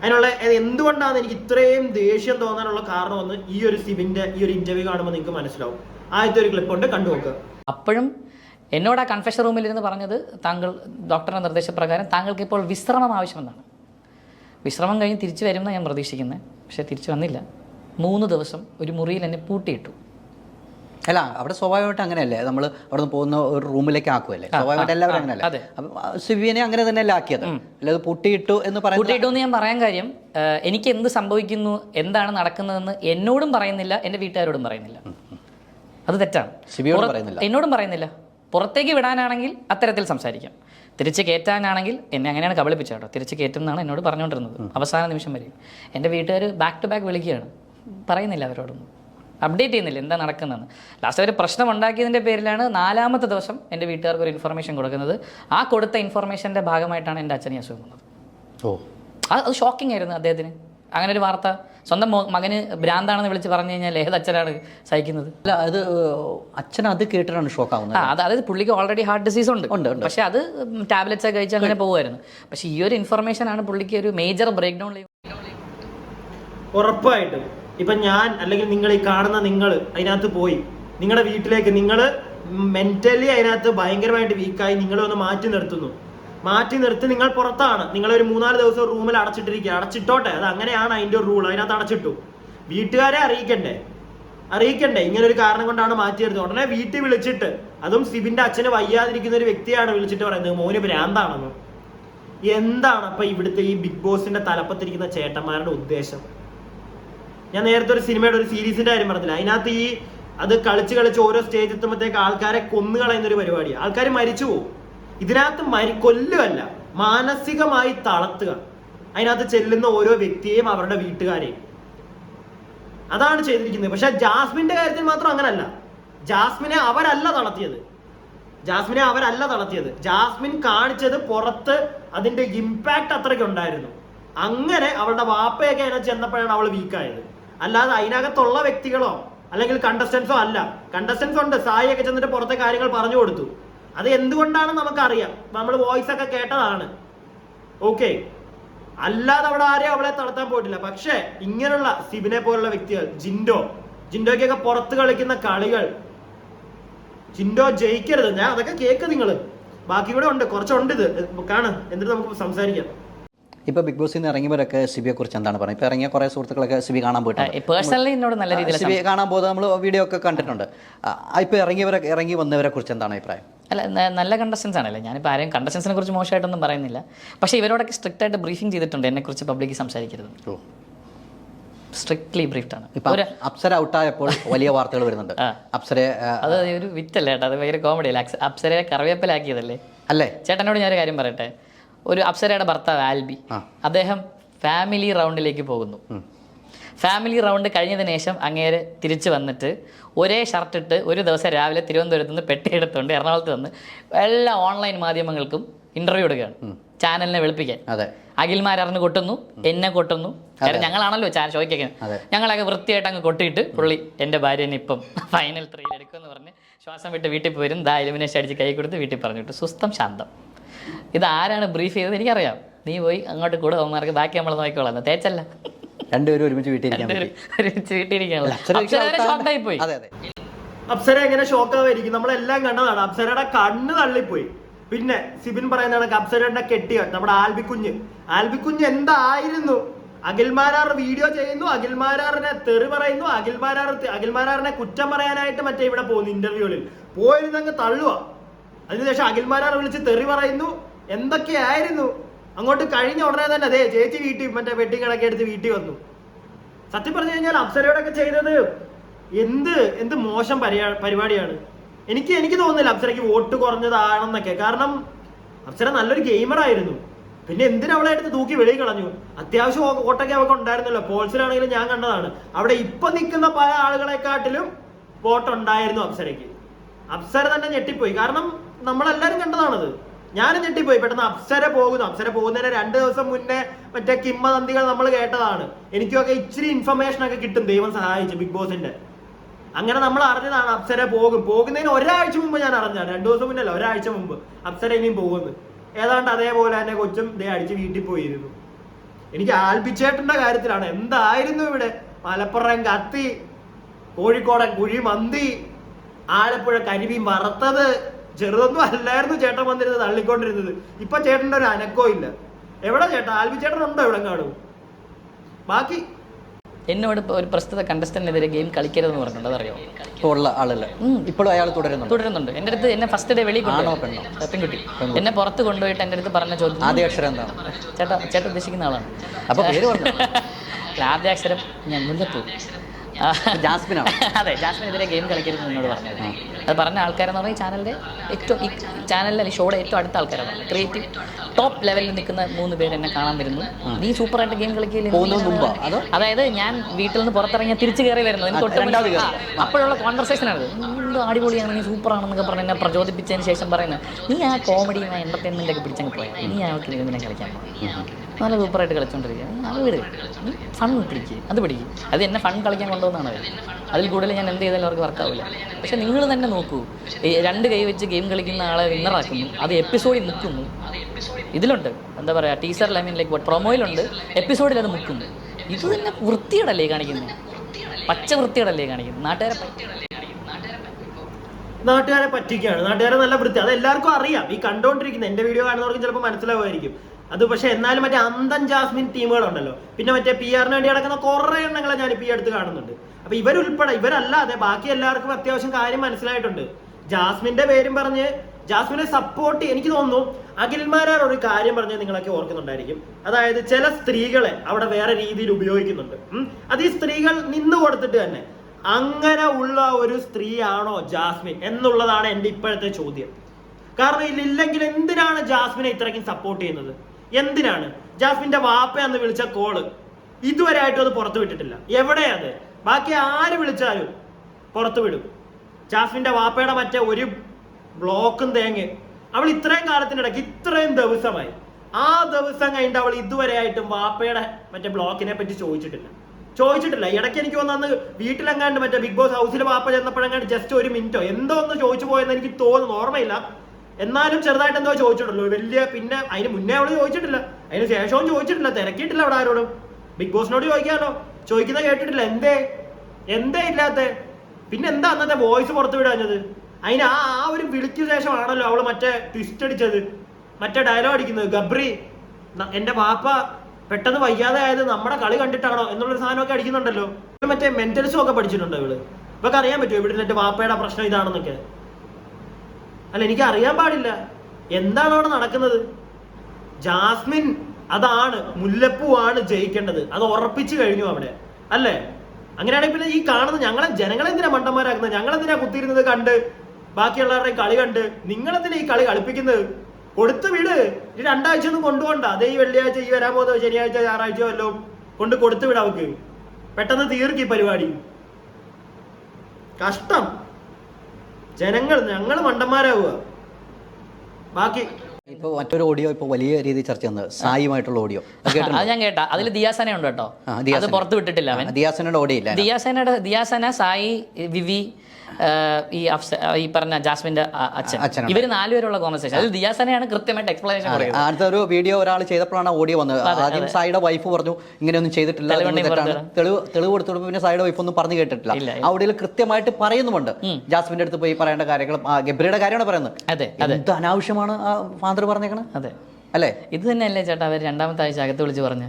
A: അതിനുള്ള അത് എന്തുകൊണ്ടാണ് എനിക്ക് ഇത്രയും ദേഷ്യം തോന്നാനുള്ള കാരണം കാരണമെന്ന് ഈ ഒരു സിബിന്റെ ഈ ഒരു ഇന്റർവ്യൂ കാണുമ്പോൾ നിങ്ങൾക്ക് മനസ്സിലാവും. ആദ്യത്തെ ഒരു ക്ലിപ്പ് ഉണ്ട് കണ്ടു നോക്കുക
D: അപ്പോഴും എന്നോട് ആ കൺഫെഷൻ റൂമിൽ ഇരുന്ന് പറഞ്ഞത് താങ്കൾ ഡോക്ടറുടെ നിർദ്ദേശപ്രകാരം താങ്കൾക്ക് ഇപ്പോൾ വിശ്രമം ആവശ്യമെന്നാണ്. വിശ്രമം കഴിഞ്ഞ് തിരിച്ചു വരുമെന്നാണ് ഞാൻ പ്രതീക്ഷിക്കുന്നത് പക്ഷേ തിരിച്ചു വന്നില്ല. മൂന്ന് ദിവസം ഒരു മുറിയിൽ എന്നെ പൂട്ടിയിട്ടു.
E: അല്ല അവിടെ സ്വാഭാവികമായിട്ട് അങ്ങനെയല്ലേ? നമ്മൾ അവിടെ നിന്ന് പോകുന്ന ഒരു റൂമിലേക്ക് ആക്കുമല്ലേ സ്വാഭാവികമായിട്ട് എല്ലാവരും അങ്ങനെയല്ലേ. അപ്പം സിബിയനെ അങ്ങനെ തന്നെയല്ലേ ആക്കിയത്? അല്ലാതെ പൊട്ടിയിട്ടു എന്ന് പറയുന്നത്
D: പൊട്ടിയിട്ടു എന്ന് ഞാൻ പറയാൻ കാര്യം എനിക്ക് എന്ത് സംഭവിക്കുന്നു എന്താണ് നടക്കുന്നതെന്ന് എന്നോടും പറയുന്നില്ല എന്റെ വീട്ടുകാരോടും പറയുന്നില്ല. അത് തെറ്റാണ്.
E: സിബിയോട് പറയുന്നില്ല.
D: എന്നോടും പറയുന്നില്ല. പുറത്തേക്ക് വിടാനാണെങ്കിൽ അത്തരത്തിൽ സംസാരിക്കാം. തിരിച്ച് കയറ്റാനാണെങ്കിൽ എന്നെ അങ്ങനെയാണ് കബളിപ്പിച്ചത് കേട്ടോ. തിരിച്ച് കയറ്റും എന്നാണ് എന്നോട് പറഞ്ഞുകൊണ്ടിരുന്നത്. അവസാന നിമിഷം വരെയും എന്റെ വീട്ടുകാർ ബാക്ക് ടു ബാക്ക് വിളിക്കുകയാണ്. പറയുന്നില്ല അവരോടൊന്നും. അപ്ഡേറ്റ് ചെയ്യുന്നില്ല എന്താ നടക്കുന്നതെന്ന്. ലാസ്റ്റ് അവർ പ്രശ്നം ഉണ്ടാക്കിയതിന്റെ പേരിലാണ് നാലാമത്തെ ദിവസം എന്റെ വീട്ടുകാർക്ക് ഒരു ഇൻഫർമേഷൻ കൊടുക്കുന്നത്. ആ കൊടുത്ത ഇൻഫർമേഷന്റെ ഭാഗമായിട്ടാണ് എന്റെ അച്ഛനെ അസുഖം വന്നത്
E: ഓ.
D: അത് അത് ഷോക്കിംഗ് ആയിരുന്നു അദ്ദേഹത്തിന്. അങ്ങനെ ഒരു വാർത്ത. സ്വന്തം മകന് ഭ്രാന്താണെന്ന് വിളിച്ച് പറഞ്ഞു കഴിഞ്ഞാൽ ഏത് അച്ഛനാണ് സഹിക്കുന്നത്?
E: അല്ല അത് അച്ഛൻ അത് കേട്ടിട്ടാണ് ഷോക്ക് ആവുന്നത്.
D: ആ അത് അതായത് പുള്ളിക്ക് ഓൾറെഡി ഹാർട്ട് ഡിസീസ് ഉണ്ട്.
E: ഉണ്ട്, ഉണ്ട്.
D: പക്ഷെ അത് ടാബ്ലറ്റ്സ് ഒക്കെ കഴിച്ച് അങ്ങനെ പോകുമായിരുന്നു പക്ഷേ ഈ ഒരു ഇൻഫർമേഷൻ ആണ് പുള്ളിക്ക് ഒരു മേജർ ബ്രേക്ക് ഡൗൺ
A: ഉറപ്പായിട്ടും. ഇപ്പൊ ഞാൻ അല്ലെങ്കിൽ നിങ്ങൾ ഈ കാണുന്ന നിങ്ങൾ അതിനകത്ത് പോയി. നിങ്ങളുടെ വീട്ടിലേക്ക് നിങ്ങൾ മെന്റലി അതിനകത്ത് ഭയങ്കരമായിട്ട് വീക്കായി നിങ്ങളെ ഒന്ന് മാറ്റി നിർത്തുന്നു. മാറ്റി നിർത്തി നിങ്ങൾ പുറത്താണ്. നിങ്ങൾ ഒരു മൂന്നാൽ ദിവസം റൂമിൽ അടച്ചിട്ടിരിക്കുക. അടച്ചിട്ടോട്ടെ. അത് അങ്ങനെയാണ് അതിന്റെ ഒരു റൂൾ അതിനകത്ത് അടച്ചിട്ടു. വീട്ടുകാരെ അറിയിക്കണ്ടേ? അറിയിക്കണ്ടേ? ഇങ്ങനെ ഒരു കാരണം കൊണ്ടാണ് മാറ്റി നിർത്തുന്നത് ഉടനെ വീട്ടിൽ വിളിച്ചിട്ട്. അതും സിബിന്റെ അച്ഛന് വയ്യാതിരിക്കുന്ന ഒരു വ്യക്തിയാണ് വിളിച്ചിട്ട് പറയുന്നത്. മോന് ഭ്രാന്താണെന്ന്. എന്താണ് അപ്പൊ ഇവിടുത്തെ ഈ ബിഗ് ബോസിന്റെ തലപ്പത്തിരിക്കുന്ന ചേട്ടന്മാരുടെ ഉദ്ദേശം? ഞാൻ നേരത്തെ ഒരു സിനിമയുടെ ഒരു സീരീസിന്റെ കാര്യം പറഞ്ഞില്ല? അതിനകത്ത് ഈ അത് കളിച്ച് കളിച്ച് ഓരോ സ്റ്റേജ് എത്തുമ്പോഴത്തേക്ക് ആൾക്കാരെ കൊന്നു കളയുന്ന ഒരു പരിപാടിയാണ് ആൾക്കാർ മരിച്ചു പോകും ഇതിനകത്ത് മരി കൊല്ലുമല്ല മാനസികമായി തളർത്തുക. അതിനകത്ത് ചെല്ലുന്ന ഓരോ വ്യക്തിയെയും അവരുടെ വീട്ടുകാരെയും. അതാണ് ചെയ്തിരിക്കുന്നത്. പക്ഷെ ജാസ്മിന്റെ കാര്യത്തിൽ മാത്രം അങ്ങനല്ല. ജാസ്മിനെ അവരല്ല തളർത്തിയത്. ജാസ്മിനെ അവരല്ല തളർത്തിയത്. ജാസ്മിൻ കാണിച്ചത് പുറത്ത് അതിന്റെ ഇമ്പാക്ട് അത്രയ്ക്ക് ഉണ്ടായിരുന്നു. അങ്ങനെ അവളുടെ വാപ്പയൊക്കെ അതിനെ ചെന്നപ്പോഴാണ് അവൾ വീക്കായത് അല്ലാതെ അതിനകത്തുള്ള വ്യക്തികളോ അല്ലെങ്കിൽ കണ്ടസ്റ്റൻസോ അല്ല. കണ്ടസ്റ്റൻസ് ഉണ്ട്. സായിയൊക്കെ ചെന്നിട്ട് പുറത്തെ കാര്യങ്ങൾ പറഞ്ഞു കൊടുത്തു. അത് എന്തുകൊണ്ടാണ് നമുക്കറിയാം. നമ്മൾ വോയിസ് ഒക്കെ കേട്ടതാണ്. ഓക്കെ അല്ലാതെ അവിടെ ആരെയും അവളെ തളർത്താൻ പോയിട്ടില്ല. പക്ഷേ ഇങ്ങനെയുള്ള സിബിനെ പോലുള്ള വ്യക്തികൾ ജിൻഡോ. ജിൻഡോയ്ക്കൊക്കെ പുറത്ത് കളിക്കുന്ന കളികൾ. ജിൻഡോ ജയിക്കരുത്. ഞാൻ അതൊക്കെ കേക്ക് നിങ്ങൾ ബാക്കി കൂടെ ഉണ്ട്. കുറച്ചുണ്ട് ഇത് കാണാം. എന്നിട്ട് നമുക്ക് സംസാരിക്കാം.
E: ഇപ്പോൾ ബിഗ് ബോസിൽ നിന്ന് ഇറങ്ങിയവരൊക്കെ സിബിയെ കുറിച്ച് എന്താണ് പറയുന്നത് ഇപ്പോൾ ഇറങ്ങിയ കുറേ സുഹൃത്തുക്കളൊക്കെ സിബി കാണാൻ പോയിട്ടുണ്ട്.
D: പേഴ്സണലി എന്നോട് നല്ല രീതിയിൽ
E: സിബി കാണാൻ പോകുന്നത് നമ്മൾ വീഡിയോ ഒക്കെ കണ്ടിട്ടുണ്ട്. ഇപ്പോൾ ഇറങ്ങിയവരൊക്കെ ഇറങ്ങി വന്നവരെ കുറിച്ച് എന്താണ് അഭിപ്രായം?
D: അല്ല നല്ല കണ്ടസ്റ്റൻസ് ആണല്ലേ. ഞാനിപ്പോൾ ആരെയും കണ്ടസ്റ്റൻസിനെ കുറിച്ച് മോശമായിട്ടൊന്നും പറയുന്നില്ല. പക്ഷേ ഇവരോടൊക്കെ സ്ട്രിക്റ്റ് ആയിട്ട് ബ്രീഫിംഗ് ചെയ്തിട്ടുണ്ട് എന്നെക്കുറിച്ച് പബ്ലിക്ക് സംസാരിക്കരുത് സ്ട്രിക്ട്ലി ബ്രീഫ്ഡ് ആണ്.
E: അപ്സര ഔട്ടായപ്പോൾ വലിയ വാർത്തകൾ വരുന്നുണ്ട്. അപ്സര
D: അത് ഒരു വിറ്റല്ലേ ചേട്ടാ അത് ഭയങ്കര കോമഡി അല്ലേ? അപ്സരയെ കറിവേപ്പലാക്കിയതല്ലേ?
E: അല്ലേ?
D: ചേട്ടനോട് ഞാനൊരു കാര്യം പറയട്ടെ? ഒരു അപ്സരയുടെ ഭർത്താവ് ആൽബി. അദ്ദേഹം ഫാമിലി റൗണ്ടിലേക്ക് പോകുന്നു. ഫാമിലി റൗണ്ട് കഴിഞ്ഞതിന് ശേഷം അങ്ങേര് തിരിച്ചു വന്നിട്ട് ഒരേ ഷർട്ട് ഇട്ട് ഒരു ദിവസം രാവിലെ തിരുവനന്തപുരത്ത് നിന്ന് പെട്ടിയെടുത്തുകൊണ്ട് എറണാകുളത്ത് വന്ന് എല്ലാ ഓൺലൈൻ മാധ്യമങ്ങൾക്കും ഇന്റർവ്യൂ എടുക്കുകയാണ്. ചാനലിനെ വെളുപ്പിക്കാൻ.
E: അതെ.
D: അഖിൽമാരറിഞ്ഞ് കൊട്ടുന്നു എന്നെ കൊട്ടുന്നു. കാരണം ഞങ്ങളാണല്ലോ ചാനൽ
E: ചോദിക്കുന്നത്.
D: ഞങ്ങളൊക്കെ വൃത്തിയായിട്ട് അങ്ങ് കൊട്ടിയിട്ട് പുള്ളി എന്റെ ഭാര്യനെ ഇപ്പം ഫൈനൽ ത്രീയിൽ എടുക്കുമെന്ന് പറഞ്ഞ് ശ്വാസം വിട്ട് വീട്ടിൽ പോരും ദാ എലിമിനേഷൻ അടിച്ച് കൈ കൊടുത്ത് വീട്ടിൽ പറഞ്ഞിട്ട് സുസ്ഥം ശാന്തം. ഇത് ആരാണ് ബ്രീഫ് ചെയ്തത് എനിക്കറിയാം. നീ പോയി അങ്ങോട്ട് കൂടെ അവന്മാർക്ക് ബാക്കി നമ്മൾ നോക്കിക്കോളാം. തേച്ചല്ല?
E: രണ്ടുപേരും ഒരുമിച്ച് വീട്ടിലിരിക്കാൻ പറ്റി.
D: ഒരുമിച്ച്
E: ഒരിക്കലും
D: പോയി
E: അതെ അതെ.
A: അപ്സര എങ്ങനെ ഷോക്കാവായിരിക്കും നമ്മളെല്ലാം കണ്ടതാണ്. അപ്സരയുടെ കണ്ണ് തള്ളിപ്പോയി. പിന്നെ സിബിൻ പറയുന്ന കണക്ക് അപ്സരയുടെ കെട്ടിയ? നമ്മുടെ ആൽബിക്കുഞ്ഞ്. ആൽബിക്കുഞ്ഞ് എന്തായിരുന്നു? അഖിൽമാരാർ വീഡിയോ ചെയ്യുന്നു അഖിൽമാരാറിനെ തെറി പറയുന്നു അഖിൽമാരാർ അഖിൽമാരാറിനെ കുറ്റം പറയാനായിട്ട് മറ്റേ ഇവിടെ പോകുന്നു ഇന്റർവ്യൂകളിൽ പോയിരുന്നങ്ങ് തള്ളുക അതിനുശേഷം അഖിൽമാരാർ വിളിച്ച് തെറി പറയുന്നു. എന്തൊക്കെയായിരുന്നു? അങ്ങോട്ട് കഴിഞ്ഞ ഉടനെ തന്നെ അതെ ചേച്ചി വീട്ടിൽ മറ്റേ വെട്ടി കിടക്കി എടുത്ത് വീട്ടിൽ വന്നു. സത്യം പറഞ്ഞു കഴിഞ്ഞാൽ അപ്സരയോടൊക്കെ ചെയ്തത് എന്ത് എന്ത് മോശം പരിപാ- പരിപാടിയാണ്. എനിക്ക് എനിക്ക് തോന്നുന്നില്ല അപ്സരയ്ക്ക് വോട്ട് കുറഞ്ഞതാണെന്നൊക്കെ. കാരണം അപ്സര നല്ലൊരു ഗെയിമർ ആയിരുന്നു പിന്നെ എന്തിനാ അവളെ എടുത്ത് തൂക്കി വെളിയിൽ കളഞ്ഞു? അത്യാവശ്യം വോട്ടൊക്കെ അവൾക്ക് ഉണ്ടായിരുന്നല്ലോ. പോൾസിലാണെങ്കിലും ഞാൻ കണ്ടതാണ്. അവിടെ ഇപ്പൊ നിൽക്കുന്ന പല ആളുകളെക്കാട്ടിലും വോട്ടുണ്ടായിരുന്നു അപ്സരയ്ക്ക്. അപ്സര തന്നെ ഞെട്ടിപ്പോയി. കാരണം നമ്മളെല്ലാരും കണ്ടതാണത്. ഞാനും ഞെട്ടിപ്പോയി. പെട്ടെന്ന് അപ്സര പോകുന്നു. അപ്സര പോകുന്നതിന് രണ്ട് ദിവസം മുന്നേ മറ്റേ കിംവദന്തികൾ നമ്മൾ കേട്ടതാണ്. എനിക്കൊക്കെ ഇച്ചിരി ഇൻഫർമേഷൻ ഒക്കെ കിട്ടും. ദൈവം സഹായിച്ചു ബിഗ് ബോസിന്റെ അങ്ങനെ നമ്മൾ അറിഞ്ഞതാണ് അപ്സര പോകും. പോകുന്നതിന് ഒരാഴ്ച മുമ്പ് ഞാൻ അറിഞ്ഞതാണ്. രണ്ടു ദിവസം മുന്നല്ല ഒരാഴ്ച മുമ്പ് അപ്സര ഇനിയും പോകുന്നു. ഏതാണ്ട് അതേപോലെ തന്നെ കൊച്ചും ദേ അടിച്ച് വീട്ടിൽ പോയിരുന്നു. എനിക്ക് ആൽപിച്ചേട്ടന്റെ കാര്യത്തിലാണ്. എന്തായിരുന്നു ഇവിടെ? മലപ്പുറം കത്തി കോഴിക്കോടൻ കുഴി മന്തി ആലപ്പുഴ കരിമീൻ വറുത്തത്. ചെറുതൊന്നും അല്ലായിരുന്നു ചേട്ടൻ വന്നിരുന്നത് തള്ളിക്കൊണ്ടിരുന്നത്. ഇപ്പൊ ചേട്ടന്റെ ഒരു അനക്കോ ഇല്ല. എവിടെ ചേട്ടാ? ആൽബി ചേട്ടൻ ഉണ്ടോ എവിടെ കാണും ബാക്കി
D: എന്നോട് ഇപ്പോൾ ഒരു പ്രസ്തുത കണ്ടസ്റ്റന്റിനെതിരെ ഗെയിം കളിക്കരുതെന്ന് പറഞ്ഞിട്ടുണ്ട് അതറിയോ?
E: ഇപ്പോൾ ഉള്ള ആളല്ല? ഇപ്പോഴും അയാൾ തുടരുന്നുണ്ട്.
D: തുടരുന്നുണ്ട്. എന്റെ അടുത്ത് എന്നെ ഫസ്റ്റ് ഡേ വെളിയിൽ
E: ആണോ
D: കൊണ്ടുപോയി പെൺകുട്ടി. എന്നെ പുറത്ത് കൊണ്ടുപോയിട്ട് എന്റെ അടുത്ത് പറഞ്ഞ ചോദ്യം.
E: ആദ്യ അക്ഷരം എന്താണ്
D: ചേട്ടാ ചേട്ടൻ ഉദ്ദേശിക്കുന്ന ആളാണ്.
E: അപ്പോൾ
D: അല്ല, ആദ്യാക്ഷരം ഞാൻ മുല്ലപ്പൂ.
E: ജാസ്മിനാണ്
D: അതെ ജാസ്മിനെതിരെ ഗെയിം കളിക്കരുത് എന്നോട് പറഞ്ഞത് അത് പറഞ്ഞ ആൾക്കാരെന്ന് പറഞ്ഞാൽ ഈ ചാനലിന്റെ ഏറ്റവും ഈ ചാനലിലെ അല്ലെങ്കിൽ ഷോയുടെ ഏറ്റവും അടുത്ത ആൾക്കാരാണ്. ക്രിയേറ്റീവ് ടോപ്പ് ലെവലിൽ നിൽക്കുന്ന മൂന്ന് പേര് എന്നെ കാണാൻ വരുന്നു. നീ സൂപ്പറായിട്ട് ഗെയിം കളിക്കില്ലേ? അതായത് ഞാൻ വീട്ടിൽ നിന്ന് പുറത്തിറങ്ങിയ തിരിച്ചു കയറി വരുന്നു എനിക്ക് ഒട്ടും ആ, അപ്പോഴുള്ള കോൺവെർസേഷൻ ആണ് എന്തോ അടിപൊളിയാണ് നീ സൂപ്പറാണെന്നൊക്കെ പറഞ്ഞ് എന്നെ പ്രചോദിപ്പിച്ചതിന് ശേഷം പറയുന്നത്. നീ ആ കോമഡിയും ആ എന്റർടൈൻമെന്റ് ഒക്കെ പിടിച്ചങ്ങ് പോയാൽ നീ ഇതിനെ കളിക്കാൻ പോകും നല്ല സൂപ്പറായിട്ട് കളിച്ചുകൊണ്ടിരിക്കുക നല്ല വിട് ഫൺ പിടിക്കുക അത് പിടിക്കുക അത് എന്നെ ഫൺ കളിക്കാൻ കൊണ്ടുവന്നാണ് അവർ അതിൽ കൂടുതൽ ഞാൻ എന്ത് ചെയ്താലും അവർക്ക് വർക്കാവില്ല പക്ഷെ നിങ്ങൾ തന്നെ നോക്കൂ. രണ്ട് കൈ വെച്ച് ഗെയിം കളിക്കുന്ന ആളെ വിന്നറാക്കുന്നു അത് എപ്പിസോഡിൽ മുക്കുന്നു. ഇതിലുണ്ട്. എന്താ പറയുക ടീസറിൽ ഐ മീൻ ലൈക്ക് പ്രൊമോയിലുണ്ട് എപ്പിസോഡിൽ അത് മുക്കുന്നു. ഇത് തന്നെ വൃത്തിയോടല്ലേ കാണിക്കുന്നത് പച്ച വൃത്തിയോടല്ലേ കാണിക്കുന്നത് നാട്ടുകാരെ
A: നാട്ടുകാരെ പറ്റിക്കുകയാണ് നാട്ടുകാരെ നല്ല വൃത്തി. അത് എല്ലാവർക്കും അറിയാം. ഈ കണ്ടോണ്ടിരിക്കുന്ന എന്റെ വീഡിയോ കാണുന്നവർക്ക് ചിലപ്പോൾ മനസ്സിലാവുമായിരിക്കും. അത് പക്ഷെ എന്നാലും മറ്റേ അന്തൻ ജാസ്മിൻ ടീമുകളുണ്ടല്ലോ. പിന്നെ മറ്റേ പി ആറിന് വേണ്ടി നടക്കുന്ന കുറെ എണ്ണങ്ങളെ ഞാൻ ഇപ്പൊ ഈ അടുത്ത് കാണുന്നുണ്ട്. അപ്പൊ ഇവരുൾപ്പെടെ ഇവരല്ലാതെ ബാക്കി എല്ലാവർക്കും അത്യാവശ്യം കാര്യം മനസ്സിലായിട്ടുണ്ട്. ജാസ്മിന്റെ പേരും പറഞ്ഞ് ജാസ്മിനെ സപ്പോർട്ട് എനിക്ക് തോന്നുന്നു അഖിൽമാരാർ ഒരു കാര്യം പറഞ്ഞ് നിങ്ങളൊക്കെ ഓർക്കുന്നുണ്ടായിരിക്കും. അതായത് ചില സ്ത്രീകളെ അവിടെ വേറെ രീതിയിൽ ഉപയോഗിക്കുന്നുണ്ട്. അത് ഈ സ്ത്രീകൾ നിന്ന് കൊടുത്തിട്ട് തന്നെ അങ്ങനെ ഉള്ള ഒരു സ്ത്രീയാണോ ജാസ്മിൻ എന്നുള്ളതാണ് എന്റെ ഇപ്പോഴത്തെ ചോദ്യം. കാരണം ഇതില്ലെങ്കിൽ എന്തിനാണ് ജാസ്മിനെ ഇത്രയ്ക്കും സപ്പോർട്ട് ചെയ്യുന്നത്? എന്തിനാണ്? ജാഫിന്റെ വാപ്പ എന്ന് വിളിച്ച കോൾ ഇതുവരെ ആയിട്ടും അത് പുറത്തു വിട്ടിട്ടില്ല. എവിടെയാ അത്? ബാക്കി ആര് വിളിച്ചാലും പുറത്തു വിടും. ജാഫിന്റെ വാപ്പയുടെ മറ്റേ ഒരു ബ്ലോക്കും തേങ്ങ്. അവൾ ഇത്രയും കാലത്തിനിടയ്ക്ക് ഇത്രയും ദിവസമായി. ആ ദിവസം കഴിഞ്ഞിട്ട് അവൾ ഇതുവരെ ആയിട്ടും വാപ്പയുടെ മറ്റേ ബ്ലോക്കിനെ പറ്റി ചോദിച്ചിട്ടില്ല. ചോദിച്ചിട്ടില്ല. ഇടയ്ക്ക് എനിക്ക് വന്ന് വീട്ടിലെങ്ങാണ്ട് മറ്റേ ബിഗ് ബോസ് ഹൗസിൽ വാപ്പ ചെന്നപ്പോഴെങ്ങാണ്ട് ജസ്റ്റ് ഒരു മിനിറ്റോ എന്തോ ഒന്ന് ചോദിച്ചു പോയെന്ന് എനിക്ക് തോന്നുന്നു. ഓർമ്മയില്ല. എന്നാലും ചെറുതായിട്ട് എന്തോ ചോദിച്ചിട്ടുള്ളൂ വലിയ പിന്നെ അതിന് മുന്നേ അവൾ ചോദിച്ചിട്ടില്ല. അതിന് ശേഷവും ചോദിച്ചിട്ടില്ല. തിരക്കിയിട്ടില്ല അവിടെ ആരോടും. ബിഗ് ബോസിനോട് ചോദിക്കാമല്ലോ ചോദിക്കുന്ന കേട്ടിട്ടില്ല. എന്തേ? എന്തേ ഇല്ലാത്ത? പിന്നെ എന്താ അന്നത്തെ വോയിസ് പുറത്തു വിടാഞ്ഞത്? അതിന് ആ ആ ഒരു വിളിക്ക് ശേഷമാണല്ലോ അവൾ മറ്റേ ട്വിസ്റ്റ് അടിച്ചത്. മറ്റേ ഡയലോഗ് അടിക്കുന്നത്. ഗബ്രി എന്റെ പാപ്പ പെട്ടെന്ന് വയ്യാതെ ആയത് നമ്മുടെ കളി കണ്ടിട്ടാണോ എന്നുള്ളൊരു സാധനമൊക്കെ അടിക്കുന്നുണ്ടല്ലോ. മറ്റേ മെന്റൽസും ഒക്കെ പഠിച്ചിട്ടുണ്ടോ ഇവൾ? ഇവക്ക് അറിയാൻ പറ്റുമോ ഇവിടെ എന്റെ പാപ്പയുടെ പ്രശ്നം ഇതാണെന്നൊക്കെ? അല്ല എനിക്ക് അറിയാൻ പാടില്ല. എന്താണ് അവിടെ നടക്കുന്നത്? ജാസ്മിൻ അതാണ് മുല്ലപ്പൂ ആണ് ജയിക്കേണ്ടത്. അത് ഉറപ്പിച്ചു കഴിഞ്ഞു അവിടെ. അല്ലേ? അങ്ങനെയാണെങ്കിൽ പിന്നെ ഈ കാണുന്ന ഞങ്ങളെ ജനങ്ങളെ എന്തിനാ മണ്ടന്മാരാക്കുന്നത്? ഞങ്ങളെന്തിനാ കുത്തിയിരുന്നത് കണ്ട്? ബാക്കിയുള്ളവരുടെ കളി കണ്ട്? നിങ്ങളെന്തിനാ ഈ കളി കളിപ്പിക്കുന്നത്? കൊടുത്ത് വിട്. ഈ രണ്ടാഴ്ച ഒന്നും കൊണ്ടുപോണ്ട. അതേ ഈ വെള്ളിയാഴ്ച ഈ വരാൻ പോകുന്നത് ശനിയാഴ്ച ഞായറാഴ്ച വല്ലതും കൊണ്ട് കൊടുത്തു വിടാം അവക്ക്. പെട്ടെന്ന് തീർക്കി പരിപാടി. കഷ്ടം. ജനങ്ങൾ ഞങ്ങൾ മണ്ടന്മാരാവുക. ബാക്കി
E: ഇപ്പൊ മറ്റൊരു ഓഡിയോ ഇപ്പൊ വലിയ രീതിയിൽ ചർച്ച ചെയ്യുന്നത് സായിയുമായിട്ടുള്ള ഓഡിയോ.
D: അത് ഞാൻ കേട്ടാ. അതിൽ ദിയാസന ഉണ്ട് കേട്ടോ. അത് പുറത്ത് വിട്ടിട്ടില്ല അവൻ.
E: ദിയാസനയുടെ ഓഡിയോ ഇല്ല?
D: ദിയാസനയുടെ ദിയാസന സായി വിവി ഈ അഫ്സ ഈ പറഞ്ഞ ജാസ്മിന്റെ അച്ഛൻ.
E: ഇവർ
D: ഇവർ നാലുപേരുള്ള കോൺവെർസേഷൻ അതിൽ ദിയാസനെയാണ് കൃത്യമായിട്ട് എക്സ്പ്ലനേഷൻ പറയുന്നത്
E: അടുത്ത ഒരു വീഡിയോ ഒരാൾ ചെയ്തപ്പോഴാണ് ഓഡിയോ വന്നത്. ആദ്യം. സായിയുടെ വൈഫ് പറഞ്ഞു ഇങ്ങനെയൊന്നും ചെയ്തിട്ടില്ല
D: തെളിവ്
E: തെളിവ് തെളിവ് പിന്നെ സായിയുടെ വൈഫ് ഒന്നും പറഞ്ഞു കേട്ടിട്ടില്ല.
D: അവിടെ
E: ആ ഓഡിയോയിൽ കൃത്യമായിട്ട് പറയുന്നുമുണ്ട്. ജാസ്മിന്റെ അടുത്ത് പോയി പറയേണ്ട കാര്യങ്ങൾ ഗബ്രിയുടെ കാര്യമാണ് പറയുന്നത്.
D: അതെ അതെ.
E: എന്ത് അനാവശ്യമാണ് ആ ഫാദർ പറഞ്ഞേക്കണത്
D: അതെ.
E: അല്ലേ?
D: ഇത് തന്നെയല്ലേ ചേട്ടാ അവർ രണ്ടാമത്തെ ആഴ്ച അകത്ത് വിളിച്ച് പറഞ്ഞു.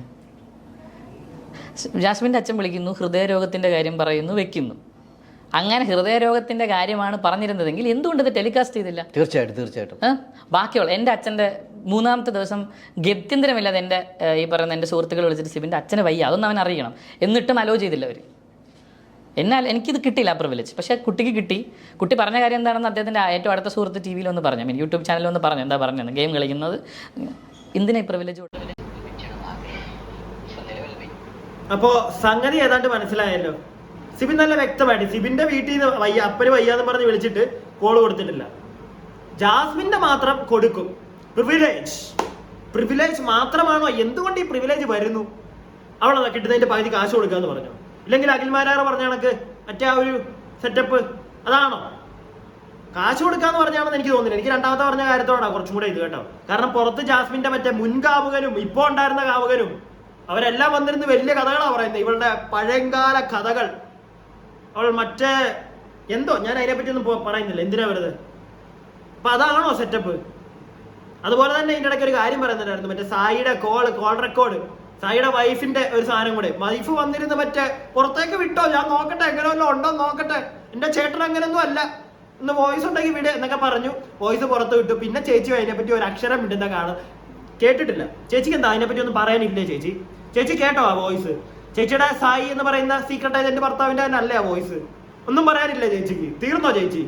D: ജാസ്മിന്റെ അച്ഛൻ വിളിക്കുന്നു ഹൃദയരോഗത്തിന്റെ കാര്യം പറയുന്നു വെക്കുന്നു. അങ്ങനെ ഹൃദയരോഗത്തിന്റെ കാര്യമാണ് പറഞ്ഞിരുന്നതെങ്കിൽ എന്തുകൊണ്ട് ഇത് ടെലികാസ്റ്റ് ചെയ്തില്ല?
E: തീർച്ചയായിട്ടും തീർച്ചയായിട്ടും.
D: ബാക്കിയുള്ള എന്റെ അച്ഛന്റെ മൂന്നാമത്തെ ദിവസം ഗത്യന്തരമില്ലാതെ എന്റെ ഈ പറയുന്ന എന്റെ സുഹൃത്തുക്കൾ വിളിച്ചിട്ട് സിബിന്റെ അച്ഛനെ വയ്യ അതൊന്നും അവൻ അറിയണം. എന്നിട്ടും അലോ ചെയ്തില്ല അവർ എന്നാൽ എനിക്കിത് കിട്ടിയില്ല ആ പ്രിവിലേജ് പക്ഷേ കുട്ടിക്ക് കിട്ടി. കുട്ടി പറഞ്ഞ കാര്യം എന്താണെന്ന് അദ്ദേഹത്തിന്റെ ഏറ്റവും അടുത്ത സുഹൃത്ത് ടി വിയിൽ ഒന്ന് പറഞ്ഞു. യൂട്യൂബ് ചാനലിൽ ഒന്ന് പറഞ്ഞു. എന്താ പറഞ്ഞത്? ഗെയിം കളിക്കുന്നത്. എന്തിനാ ഈ പ്രിവിലേജ്
A: അപ്പോൾ സംഗതി ഏതാണ്ട് മനസ്സിലായല്ലോ. സിബിൻ നല്ല വ്യക്തമായിട്ട് സിബിന്റെ വീട്ടിൽ നിന്ന് വയ്യ അപ്പന് വയ്യാന്ന് പറഞ്ഞ് വിളിച്ചിട്ട് കോൾ കൊടുത്തിട്ടില്ല. ജാസ്മിന്റെ മാത്രം കൊടുക്കും. പ്രിവിലേജ് പ്രിവിലേജ് മാത്രമാണോ? എന്തുകൊണ്ട് ഈ പ്രിവിലേജ് വരുന്നു? അവളെ കിട്ടുന്നതിന്റെ പകുതി കാശ് കൊടുക്കാന്ന് പറഞ്ഞു. ഇല്ലെങ്കിൽ അഖിൽമാരാറ് പറഞ്ഞ കണക്ക് മറ്റേ ആ ഒരു സെറ്റപ്പ് അതാണോ? കാശ് കൊടുക്കാന്ന് പറഞ്ഞാണെന്ന് എനിക്ക് തോന്നുന്നില്ല. എനിക്ക് രണ്ടാമത്തെ പറഞ്ഞ കാര്യത്തോടാണ് കുറച്ചും കൂടെ ഇത് കേട്ടോ. കാരണം പുറത്ത് ജാസ്മിന്റെ മറ്റേ മുൻ കാമുകനും ഇപ്പോൾ ഉണ്ടായിരുന്ന കാമുകനും അവരെല്ലാം വന്നിരുന്ന് വലിയ കഥകളാണ് പറയുന്നത്. ഇവളുടെ പഴയകാല കഥകൾ. അവൾ മറ്റേ എന്തോ? ഞാൻ അതിനെപ്പറ്റി ഒന്നും പറയുന്നില്ല. എന്തിനാ വെറുതെ? അപ്പൊ അതാണോ സെറ്റപ്പ് അതുപോലെ തന്നെ ഇതിന്റെ ഇടയ്ക്ക് ഒരു കാര്യം പറയുന്നുണ്ടായിരുന്നു. മറ്റേ സായിയുടെ കോൾ കോൾ റെക്കോർഡ് സായിയുടെ വൈഫിന്റെ ഒരു സാധനം കൂടെ. വൈഫ് വന്നിരുന്ന് മറ്റേ പുറത്തേക്ക് വിട്ടോ? ഞാൻ നോക്കട്ടെ എങ്ങനെ വല്ലതും ഉണ്ടോ നോക്കട്ടെ. എന്റെ ചേട്ടൻ അങ്ങനെയൊന്നും അല്ല. ഇന്ന് വോയിസ് ഉണ്ടെങ്കിൽ വിട് എന്നൊക്കെ പറഞ്ഞു. വോയിസ് പുറത്ത് വിട്ടു. പിന്നെ ചേച്ചി അതിനെപ്പറ്റി ഒരു അക്ഷരം വിടുന്ന കാണും. കേട്ടിട്ടില്ല. ചേച്ചിക്ക് എന്താ? അതിനെപ്പറ്റി ഒന്നും പറയാനില്ലേ ചേച്ചി? ചേച്ചി കേട്ടോ ആ വോയിസ് ചേച്ചിയുടെ സായി എന്ന് പറയുന്ന സീക്രട്ട് ഏജന്റ് ഭർത്താവിന്റെ തന്നെ അല്ലേ വോയിസ് ഒന്നും പറയാനില്ല ചേച്ചിക്ക്? തീർന്നോ ചേച്ചി?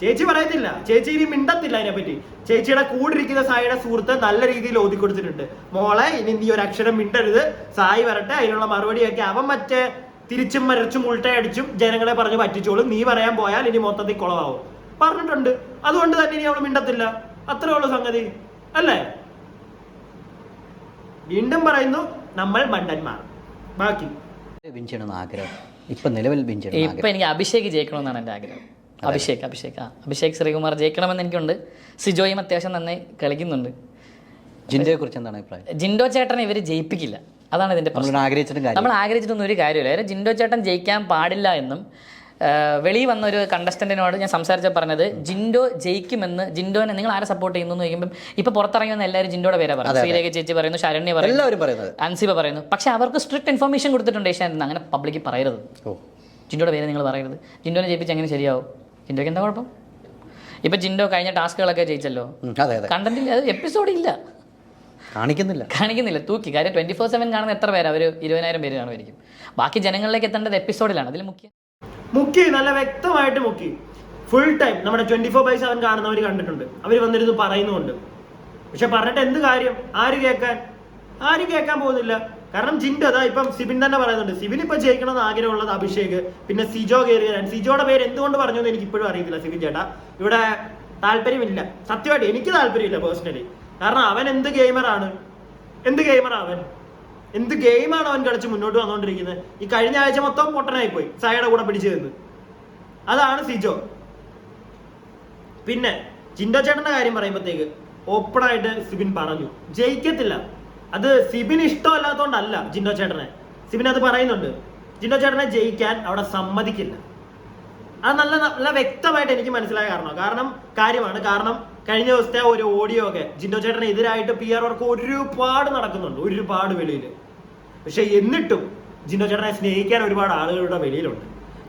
A: ചേച്ചി പറയത്തില്ല. ചേച്ചി ഇനി മിണ്ടത്തില്ല അതിനെപ്പറ്റി. ചേച്ചിയുടെ കൂടെ ഇരിക്കുന്ന സായിയുടെ സുഹൃത്ത് നല്ല രീതിയിൽ ഓതി കൊടുത്തിട്ടുണ്ട്. മോളെ ഇനി നീ ഒരു അക്ഷരം മിണ്ടരുത്. സായി വരട്ടെ അതിനുള്ള മറുപടിയൊക്കെ അവൻ മറ്റേ തിരിച്ചും മരച്ചും ഉൾട്ടയടിച്ചും ജനങ്ങളെ പറഞ്ഞ് പറ്റിച്ചോളും. നീ പറയാൻ പോയാൽ ഇനി മൊത്തത്തിൽ കുളമാവും പറഞ്ഞിട്ടുണ്ട്. അതുകൊണ്ട് തന്നെ ഇനി അവൾ മിണ്ടത്തില്ല. അത്രേ ഉള്ളൂ സംഗതി. അല്ലേ? വീണ്ടും പറയുന്നു നമ്മൾ മണ്ടന്മാർ. ബാക്കി.
E: വിൻ ചെയ്യണമെന്ന് ആഗ്രഹം. ഇപ്പൊ നിലവിൽ വിൻ ചെയ്യണം
D: ഇപ്പം എനിക്ക് അഭിഷേക് ജയിക്കണമെന്നാണ് എന്റെ ആഗ്രഹം. അഭിഷേക് അഭിഷേക്. ആ അഭിഷേക് ശ്രീകുമാർ ജയിക്കണമെന്ന് എനിക്കുണ്ട്. സിജോയും അത്യാവശ്യം നന്നായി കളിക്കുന്നുണ്ട്.
E: ജിൻഡോയെ കുറിച്ച് എന്താണ് അഭിപ്രായം?
D: ജിൻഡോ ചേട്ടനെ ഇവർ ജയിപ്പിക്കില്ല. അതാണ് ഇതിന്റെ പ്രശ്നം.
E: നമ്മൾ ആഗ്രഹിച്ചിട്ടും
D: നമ്മൾ ആഗ്രഹിച്ചിട്ടൊന്നും ഒരു കാര്യമില്ല. കാര്യം ജിൻഡോ ചേട്ടൻ ജയിക്കാൻ പാടില്ല എന്നും വെളിയിൽ വന്ന ഒരു കണ്ടസ്റ്റന്റിനോട് ഞാൻ സംസാരിച്ച പറഞ്ഞത് ജിൻഡോ ജയിക്കുമെന്ന് ജിൻഡോനെ നിങ്ങൾ ആരെ സപ്പോർട്ട് ചെയ്യുന്നു? എന്ന് ചോദിക്കുമ്പോൾ ഇപ്പൊ പുറത്തിറങ്ങി വന്ന എല്ലാവരും ജിൻഡോയുടെ പേരാ പറയുന്നത്. ശ്രീരേഖ ചേച്ചി പറയുന്നു ശരണ്യ പറയുന്നു അൻസിബ പറയുന്നു. പക്ഷെ അവർക്ക് സ്ട്രിക്ട് ഇൻഫർമേഷൻ കൊടുത്തിട്ടുണ്ട് ഏഷ്യാനെന്ന് അങ്ങനെ പബ്ലിക്ക് പറയരുത്.
E: ജിൻഡോടെ
D: ജിൻഡോയുടെ പേര് നിങ്ങൾ പറയരുത്. ജിൻഡോനെ ജയിപ്പിച്ച് എങ്ങനെ ശരിയാവും? ജിൻഡോയ്ക്ക് എന്താ കുഴപ്പം? ഇപ്പൊ ജിൻഡോ കഴിഞ്ഞ ടാസ്കുകളൊക്കെ ജയിച്ചല്ലോ. കണ്ടന്റിൽ അത് എപ്പിസോഡ് ഇല്ല.
E: കാണിക്കുന്നില്ല.
D: കാണിക്കുന്നില്ല. തൂക്കി. കാര്യം ട്വന്റി ഫോർ സെവൻ കാണുന്ന എത്ര പേര്? ഒരു ഇരുപതിനായിരം പേര് കാണുമായിരിക്കും. ബാക്കി ജനങ്ങളിലേക്ക് എത്തേണ്ടത് എപ്പിസോഡിലാണ് അതിൽ മുഖ്യം
A: മുക്കി നല്ല വ്യക്തമായിട്ട് മുക്കി. ഫുൾ ടൈം നമ്മുടെ ട്വന്റി ഫോർ ബൈ സെവൻ കാണുന്നവർ കണ്ടിട്ടുണ്ട്. അവർ വന്നിരുന്ന് പറയുന്നുണ്ട് പക്ഷെ പറഞ്ഞിട്ട് എന്ത് കാര്യം? ആര് കേൾക്കാൻ? ആരും കേൾക്കാൻ പോകുന്നില്ല. കാരണം ജിൻഡ് അതാ ഇപ്പം സിബിൻ തന്നെ പറയുന്നുണ്ട്. സിബിൻ ഇപ്പൊ ജയിക്കണമെന്ന് ആഗ്രഹമുള്ളത് അഭിഷേക് പിന്നെ സിജോ കയറി വരാൻ. സിജോയുടെ പേര് എന്തുകൊണ്ട് പറഞ്ഞു എന്ന് എനിക്ക് ഇപ്പോഴും അറിയത്തില്ല സിബിൻ ചേട്ടാ. ഇവിടെ താല്പര്യമില്ല. സത്യമായിട്ട് എനിക്ക് താല്പര്യമില്ല പേഴ്സണലി കാരണം അവൻ എന്ത് ഗെയിമറാണ് എന്ത് ഗെയിമറാണ് അവൻ? എന്ത് ഗെയിമാണ് അവൻ കളിച്ച് മുന്നോട്ട് വന്നുകൊണ്ടിരിക്കുന്നത് ഈ കഴിഞ്ഞ ആഴ്ച മൊത്തം പൊട്ടനായി പോയി. സായയുടെ കൂടെ പിടിച്ചു നിന്ന്. അതാണ് സിജോ. പിന്നെ ചിന്ത ചേട്ടന്റെ കാര്യം പറയുമ്പോഴത്തേക്ക് ഓപ്പൺ ആയിട്ട് സിബിൻ പറഞ്ഞു. ജയിക്കത്തില്ല. അത് സിബിൻ ഇഷ്ടമല്ലാത്തതുകൊണ്ടല്ല ജിൻഡോ ചേട്ടനെ. സിബിൻ അത് പറയുന്നുണ്ട്. ജിൻഡോ ചേട്ടനെ ജയിക്കാൻ അവിടെ സമ്മതിക്കില്ല. അത് നല്ല നല്ല വ്യക്തമായിട്ട് എനിക്ക് മനസ്സിലായ കാരണം കാരണം കാര്യമാണ് കാരണം കഴിഞ്ഞ ദിവസത്തെ ഒരു ഓഡിയോ ഒക്കെ ജിൻഡോ ചേട്ടന് എതിരായിട്ട് പി ആർ വർക്ക് ഒരുപാട് നടക്കുന്നുണ്ട്. ഒരുപാട് വെളിയിൽ. പക്ഷെ എന്നിട്ടും ജിൻഡോ ചേട്ടനെ സ്നേഹിക്കാൻ ഒരുപാട് ആളുകളുടെ വെളിയിലുണ്ട്.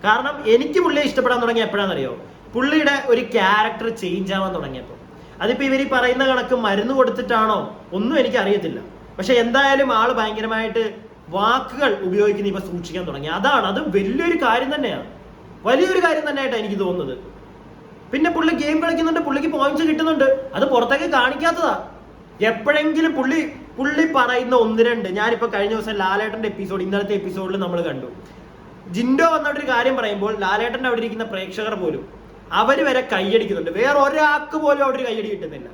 A: കാരണം എനിക്ക് പുള്ളിയെ ഇഷ്ടപ്പെടാൻ തുടങ്ങിയ എപ്പോഴാണെന്നറിയോ? പുള്ളിയുടെ ഒരു ക്യാരക്ടർ ചേഞ്ച് ആവാൻ തുടങ്ങിയപ്പോൾ. അതിപ്പോ ഇവർ ഈ പറയുന്ന കണക്ക് മരുന്ന് കൊടുത്തിട്ടാണോ? ഒന്നും എനിക്ക് അറിയത്തില്ല. പക്ഷെ എന്തായാലും ആൾ ഭയങ്കരമായിട്ട് വാക്കുകൾ ഉപയോഗിക്കുന്ന ഇപ്പൊ സൂക്ഷിക്കാൻ തുടങ്ങി. അതാണ് അത് വലിയൊരു കാര്യം തന്നെയാണ്. വലിയൊരു കാര്യം തന്നെയായിട്ടാണ് എനിക്ക് തോന്നുന്നത്. പിന്നെ പുള്ളി ഗെയിം കളിക്കുന്നുണ്ട് പുള്ളിക്ക് പോയിന്റ്സ് കിട്ടുന്നുണ്ട്. അത് പുറത്തേക്ക് കാണിക്കാത്തതാ. എപ്പോഴെങ്കിലും പുള്ളി പുള്ളി പറയുന്ന ഒന്ന് രണ്ട്. ഞാനിപ്പോ കഴിഞ്ഞ ദിവസം ലാലേട്ടന്റെ എപ്പിസോഡ് ഇന്നലത്തെ എപ്പിസോഡിൽ നമ്മൾ കണ്ടു. ജിൻഡോ വന്നിട്ടൊരു കാര്യം പറയുമ്പോൾ ലാലേട്ടന്റെ അവിടെ ഇരിക്കുന്ന പ്രേക്ഷകർ പോലും അവർ വരെ കൈയടിക്കുന്നുണ്ട് വേറെ ഒരാൾക്ക് പോലും അവിടെ ഒരു കൈയടി കിട്ടുന്നില്ല.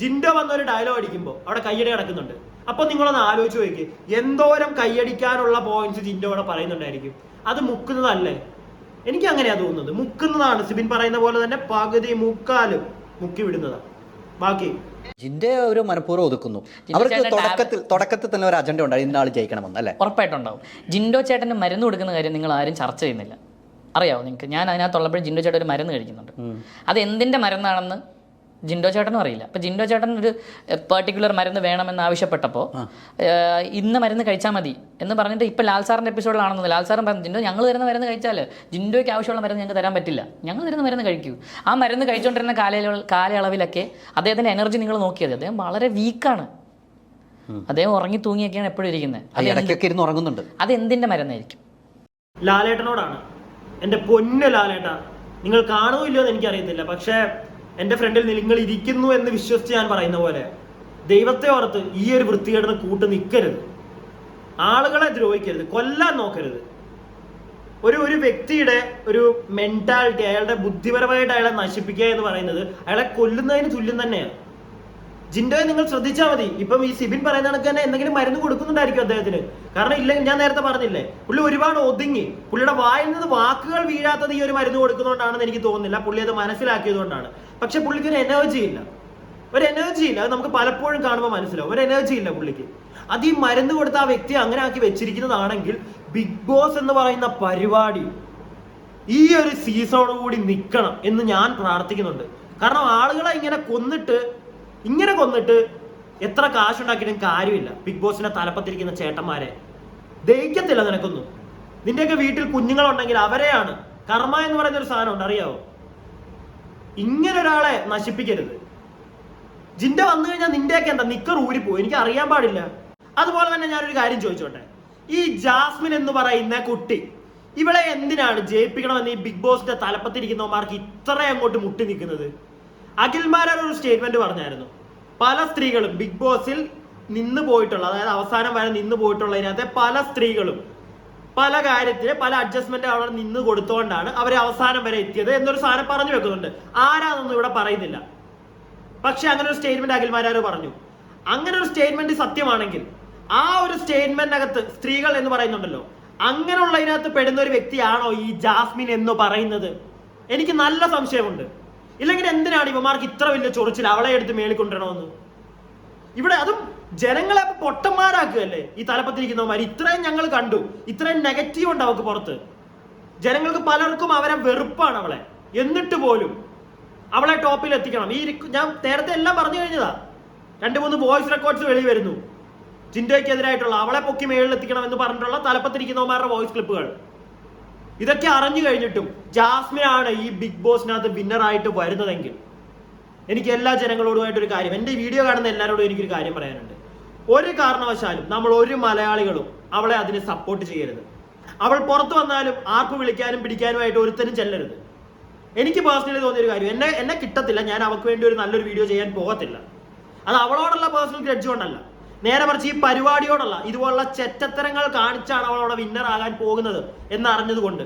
A: ജിൻഡോ വന്ന ഒരു ഡയലോഗ് അടിക്കുമ്പോൾ അവിടെ കയ്യടി കിടക്കുന്നുണ്ട് അപ്പൊ നിങ്ങളൊന്ന് ആലോചിച്ച് നോക്കി. എന്തോരം കൈയടിക്കാനുള്ള പോയിന്റ്സ് ജിൻഡോ അവിടെ പറയുന്നുണ്ടായിരിക്കും? അത് മുക്കുന്നതല്ലേ? എനിക്ക് അങ്ങനെയാ തോന്നുന്നത്. മുക്കുന്നതാണ് സിബിൻ പറയുന്ന പോലെ തന്നെ പകുതി മുക്കാലും മുക്കി വിടുന്നതാണ് ബാക്കി.
E: ജിന്റെ ഒരു മനഃപൂർവം ഒതുക്കുന്നു. അവർക്ക് തുടക്കത്തിൽ തുടക്കത്തിൽ തന്നെ ഒരു അജണ്ട ഉണ്ടായി. ഇന്ന ആൾ ജയിക്കണമെന്ന് അല്ലേ?
D: ഉറപ്പായിട്ടുണ്ടാവും. ജിൻഡോ ചേട്ടന് മരുന്ന് കൊടുക്കുന്ന കാര്യം നിങ്ങൾ ആരും ചർച്ച ചെയ്യുന്നില്ല. അറിയാവോ നിങ്ങൾക്ക്? ഞാൻ അതിനകത്തുള്ളപ്പോഴും ജിൻഡോ ചേട്ടൻ ഒരു മരുന്ന് കഴിക്കുന്നുണ്ട്. അത് എന്തിന്റെ മരുന്നാണെന്ന് ജിൻഡോ ചേട്ടനും അറിയില്ല. അപ്പോൾ ജിൻഡോ ചേട്ടൻ ഒരു പെർട്ടിക്കുലർ മരുന്ന് വേണമെന്ന് ആവശ്യപ്പെട്ടപ്പോൾ ഇന്ന് മരുന്ന് കഴിച്ചാൽ മതി എന്ന് പറഞ്ഞിട്ട് ഇപ്പോൾ ലാൽ സാറിന്റെ എപ്പിസോഡിലാണെന്ന് ലാൽ സാറും പറഞ്ഞു ജിൻഡോ ഞങ്ങൾ തരുന്ന മരുന്ന് കഴിച്ചാൽ ജിൻഡോയ്ക്ക് ആവശ്യമുള്ള മരുന്ന് ഞങ്ങൾക്ക് തരാൻ പറ്റില്ല. ഞങ്ങൾ തരുന്ന മരുന്ന് കഴിക്കൂ. ആ മരുന്ന് കഴിച്ചുകൊണ്ടിരുന്ന കാലയളവ് കാലയളവിലൊക്കെ അദ്ദേഹത്തിന്റെ എനർജി നിങ്ങൾ നോക്കിയത്. അദ്ദേഹം വളരെ വീക്കാണ് അദ്ദേഹം ഉറങ്ങി തൂങ്ങിയൊക്കെയാണ് എപ്പോഴും ഇരിക്കുന്നത്. അത് എന്തിന്റെ മരുന്നായിരിക്കും?
A: ലാലേട്ടനോടാണ്. എന്റെ പൊന്ന ലാലേട്ട. നിങ്ങൾ കാണുമോ ഇല്ലയോ എന്ന് എനിക്കറിയത്തില്ല. പക്ഷേ എന്റെ ഫ്രണ്ടിൽ നിങ്ങൾ ഇരിക്കുന്നു എന്ന് വിശ്വസിച്ച് ഞാൻ പറയുന്ന പോലെ ദൈവത്തെ ഓർത്ത് ഈ ഒരു വൃത്തികേടിന് കൂട്ട് നിൽക്കരുത് ആളുകളെ ദ്രോഹിക്കരുത് കൊല്ലാൻ നോക്കരുത്. ഒരു ഒരു വ്യക്തിയുടെ ഒരു മെന്റാലിറ്റി അയാളുടെ ബുദ്ധിപരമായിട്ട് അയാളെ നശിപ്പിക്കുക എന്ന് പറയുന്നത് അയാളെ കൊല്ലുന്നതിന് തുല്യം തന്നെയാണ്. ജിൻഡോയെ നിങ്ങൾ ശ്രദ്ധിച്ചാൽ മതി. ഇപ്പം ഈ സിബിൻ പറയുന്ന കണക്ക് തന്നെ എന്തെങ്കിലും മരുന്ന് കൊടുക്കുന്നുണ്ടായിരിക്കും അദ്ദേഹത്തിന്. കാരണം ഇല്ല ഞാൻ നേരത്തെ പറഞ്ഞില്ലേ പുള്ളി ഒരുപാട് ഒതുങ്ങി. പുള്ളിയുടെ വായിൽ നിന്ന് വാക്കുകൾ വീഴാത്തത് ഈ ഒരു മരുന്ന് കൊടുക്കുന്നതുകൊണ്ടാണെന്ന് എനിക്ക് തോന്നുന്നില്ല. പുള്ളി അത് മനസ്സിലാക്കിയതുകൊണ്ടാണ്. പക്ഷെ പുള്ളിക്ക് ഒരു എനർജി ഇല്ല. ഒരു എനർജി ഇല്ല. അത് നമുക്ക് പലപ്പോഴും കാണുമ്പോൾ മനസ്സിലാവും. ഒരു എനർജി ഇല്ല പുള്ളിക്ക്. അത് ഈ മരുന്ന് കൊടുത്ത ആ വ്യക്തി അങ്ങനെ ആക്കി വെച്ചിരിക്കുന്നതാണെങ്കിൽ ബിഗ് ബോസ് എന്ന് പറയുന്ന പരിപാടി ഈ ഒരു സീസണോടുകൂടി നിൽക്കണം എന്ന് ഞാൻ പ്രാർത്ഥിക്കുന്നുണ്ട്. കാരണം ആളുകളെ ഇങ്ങനെ കൊന്നിട്ട് ഇങ്ങനെ കൊന്നിട്ട് എത്ര കാശുണ്ടാക്കിയിട്ടും കാര്യമില്ല. ബിഗ് ബോസിന്റെ തലപ്പത്തിരിക്കുന്ന ചേട്ടന്മാരെ. ദഹിക്കത്തില്ല നിനക്കൊന്നും. നിന്റെയൊക്കെ വീട്ടിൽ കുഞ്ഞുങ്ങളുണ്ടെങ്കിൽ അവരെയാണ്. കർമ്മ എന്ന് പറയുന്ന ഒരു സാധനം ഉണ്ട് അറിയാവോ? ഇങ്ങനെ ഒരാളെ നശിപ്പിക്കരുത്. ജിന്റെ വന്നു കഴിഞ്ഞാൽ നിന്റെയൊക്കെ എന്താ? നിക്കർ ഊരിപ്പോയി എനിക്ക് അറിയാൻ പാടില്ല. അതുപോലെ തന്നെ ഞാനൊരു കാര്യം ചോദിച്ചോട്ടെ? ഈ ജാസ്മിൻ എന്ന് പറയുന്ന കുട്ടി ഇവളെ എന്തിനാണ് ജയിപ്പിക്കണമെന്ന് ഈ ബിഗ് ബോസിന്റെ തലപ്പത്തിരിക്കുന്നവന്മാർക്ക് ഇത്ര അങ്ങോട്ട് മുട്ടി നിൽക്കുന്നത്? അഖിൽമാരാർ ഒരു സ്റ്റേറ്റ്മെന്റ് പറഞ്ഞായിരുന്നു. പല സ്ത്രീകളും ബിഗ് ബോസിൽ നിന്ന് പോയിട്ടുള്ള അതായത് അവസാനം വരെ നിന്ന് പോയിട്ടുള്ളതിനകത്തെ പല സ്ത്രീകളും പല കാര്യത്തിന് പല അഡ്ജസ്റ്റ്മെന്റ് അവിടെ നിന്ന് കൊടുത്തുകൊണ്ടാണ് അവർ അവസാനം വരെ എത്തിയത് എന്നൊരു സാധനം പറഞ്ഞു വെക്കുന്നുണ്ട്. ആരാന്നൊന്നും ഇവിടെ പറയുന്നില്ല. പക്ഷെ അങ്ങനെ ഒരു സ്റ്റേറ്റ്മെന്റ് അഖിൽമാരാർ പറഞ്ഞു. അങ്ങനെ ഒരു സ്റ്റേറ്റ്മെന്റ് സത്യമാണെങ്കിൽ ആ ഒരു സ്റ്റേറ്റ്മെന്റിനകത്ത് സ്ത്രീകൾ എന്ന് പറയുന്നുണ്ടല്ലോ അങ്ങനെയുള്ളതിനകത്ത് പെടുന്ന ഒരു വ്യക്തിയാണോ ഈ ജാസ്മിൻ എന്ന് പറയുന്നത്? എനിക്ക് നല്ല സംശയമുണ്ട്. ഇല്ലെങ്കിൽ എന്തിനാണ് ഇവമാർക്ക് ഇത്ര വലിയ ചൊറിച്ചിൽ അവളെ എടുത്ത് മേളിൽ കൊണ്ടുവരണമെന്ന്? ഇവിടെ അതും ജനങ്ങളെ പൊട്ടന്മാരാക്കുകയല്ലേ? ഈ തലപ്പത്തിരിക്കുന്നവന്മാർ ഇത്രയും ഞങ്ങൾ കണ്ടു. ഇത്രയും നെഗറ്റീവ് ഉണ്ട് അവൾക്ക് പുറത്ത്. ജനങ്ങൾക്ക് പലർക്കും അവരെ വെറുപ്പാണ് അവളെ. എന്നിട്ട് പോലും അവളെ ടോപ്പിൽ എത്തിക്കണം. ഈ ഞാൻ നേരത്തെ എല്ലാം പറഞ്ഞു കഴിഞ്ഞതാ. രണ്ട് മൂന്ന് വോയിസ് റെക്കോർഡ്സ് വെളി വരുന്നു. ചിന്തയ്ക്കെതിരായിട്ടുള്ള അവളെ പൊക്കി മേളിൽ എത്തിക്കണം എന്ന് പറഞ്ഞിട്ടുള്ള തലപ്പത്തിരിക്കുന്നവന്മാരുടെ വോയിസ് ക്ലിപ്പുകൾ ഇതൊക്കെ അറിഞ്ഞു കഴിഞ്ഞിട്ടും ജാസ്മിൻ ആണ് ഈ ബിഗ് ബോസിനകത്ത് വിന്നറായിട്ട് വരുന്നതെങ്കിൽ എനിക്ക് എല്ലാ ജനങ്ങളോടുമായിട്ടൊരു കാര്യം എന്റെ വീഡിയോ കാണുന്ന എല്ലാവരോടും എനിക്കൊരു കാര്യം പറയാനുണ്ട്. ഒരു കാരണവശാലും നമ്മൾ ഒരു മലയാളികളും അവളെ അതിനെ സപ്പോർട്ട് ചെയ്യരുത്. അവൾ പുറത്തു വന്നാലും ആർക്കും വിളിക്കാനും പിടിക്കാനുമായിട്ട് ഒരുത്തരും ചെല്ലരുത്. എനിക്ക് പേഴ്സണലി തോന്നിയൊരു കാര്യം എന്നെ എന്നെ കിട്ടത്തില്ല ഞാൻ അവൾക്ക് വേണ്ടി ഒരു നല്ലൊരു വീഡിയോ ചെയ്യാൻ പോകത്തില്ല. അത് അവളോടുള്ള പേഴ്സണൽ ഗ്രഡ്ജ് കൊണ്ടല്ല. നേരെ മറിച്ച് ഈ പരിപാടിയോടല്ല ഇതുപോലുള്ള ചെറ്റത്തരങ്ങൾ കാണിച്ചാണ് അവൾ അവിടെ വിന്നർ ആകാൻ പോകുന്നത് എന്നറിഞ്ഞതുകൊണ്ട്.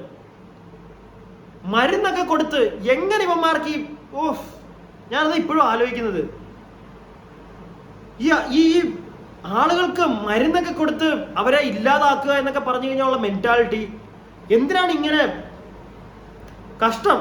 A: മരുന്നൊക്കെ കൊടുത്ത് എങ്ങനെ ഇവന്മാർക്ക് ഈ ഓഫ് ഞാനത് ഇപ്പോഴും ആലോചിക്കുന്നത്. ഈ ഈ ആളുകൾക്ക് മരുന്നൊക്കെ കൊടുത്ത് അവരെ ഇല്ലാതാക്കുക എന്നൊക്കെ പറഞ്ഞു കഴിഞ്ഞാൽ മെന്റാലിറ്റി എന്തിനാണ് ഇങ്ങനെ കഷ്ടം?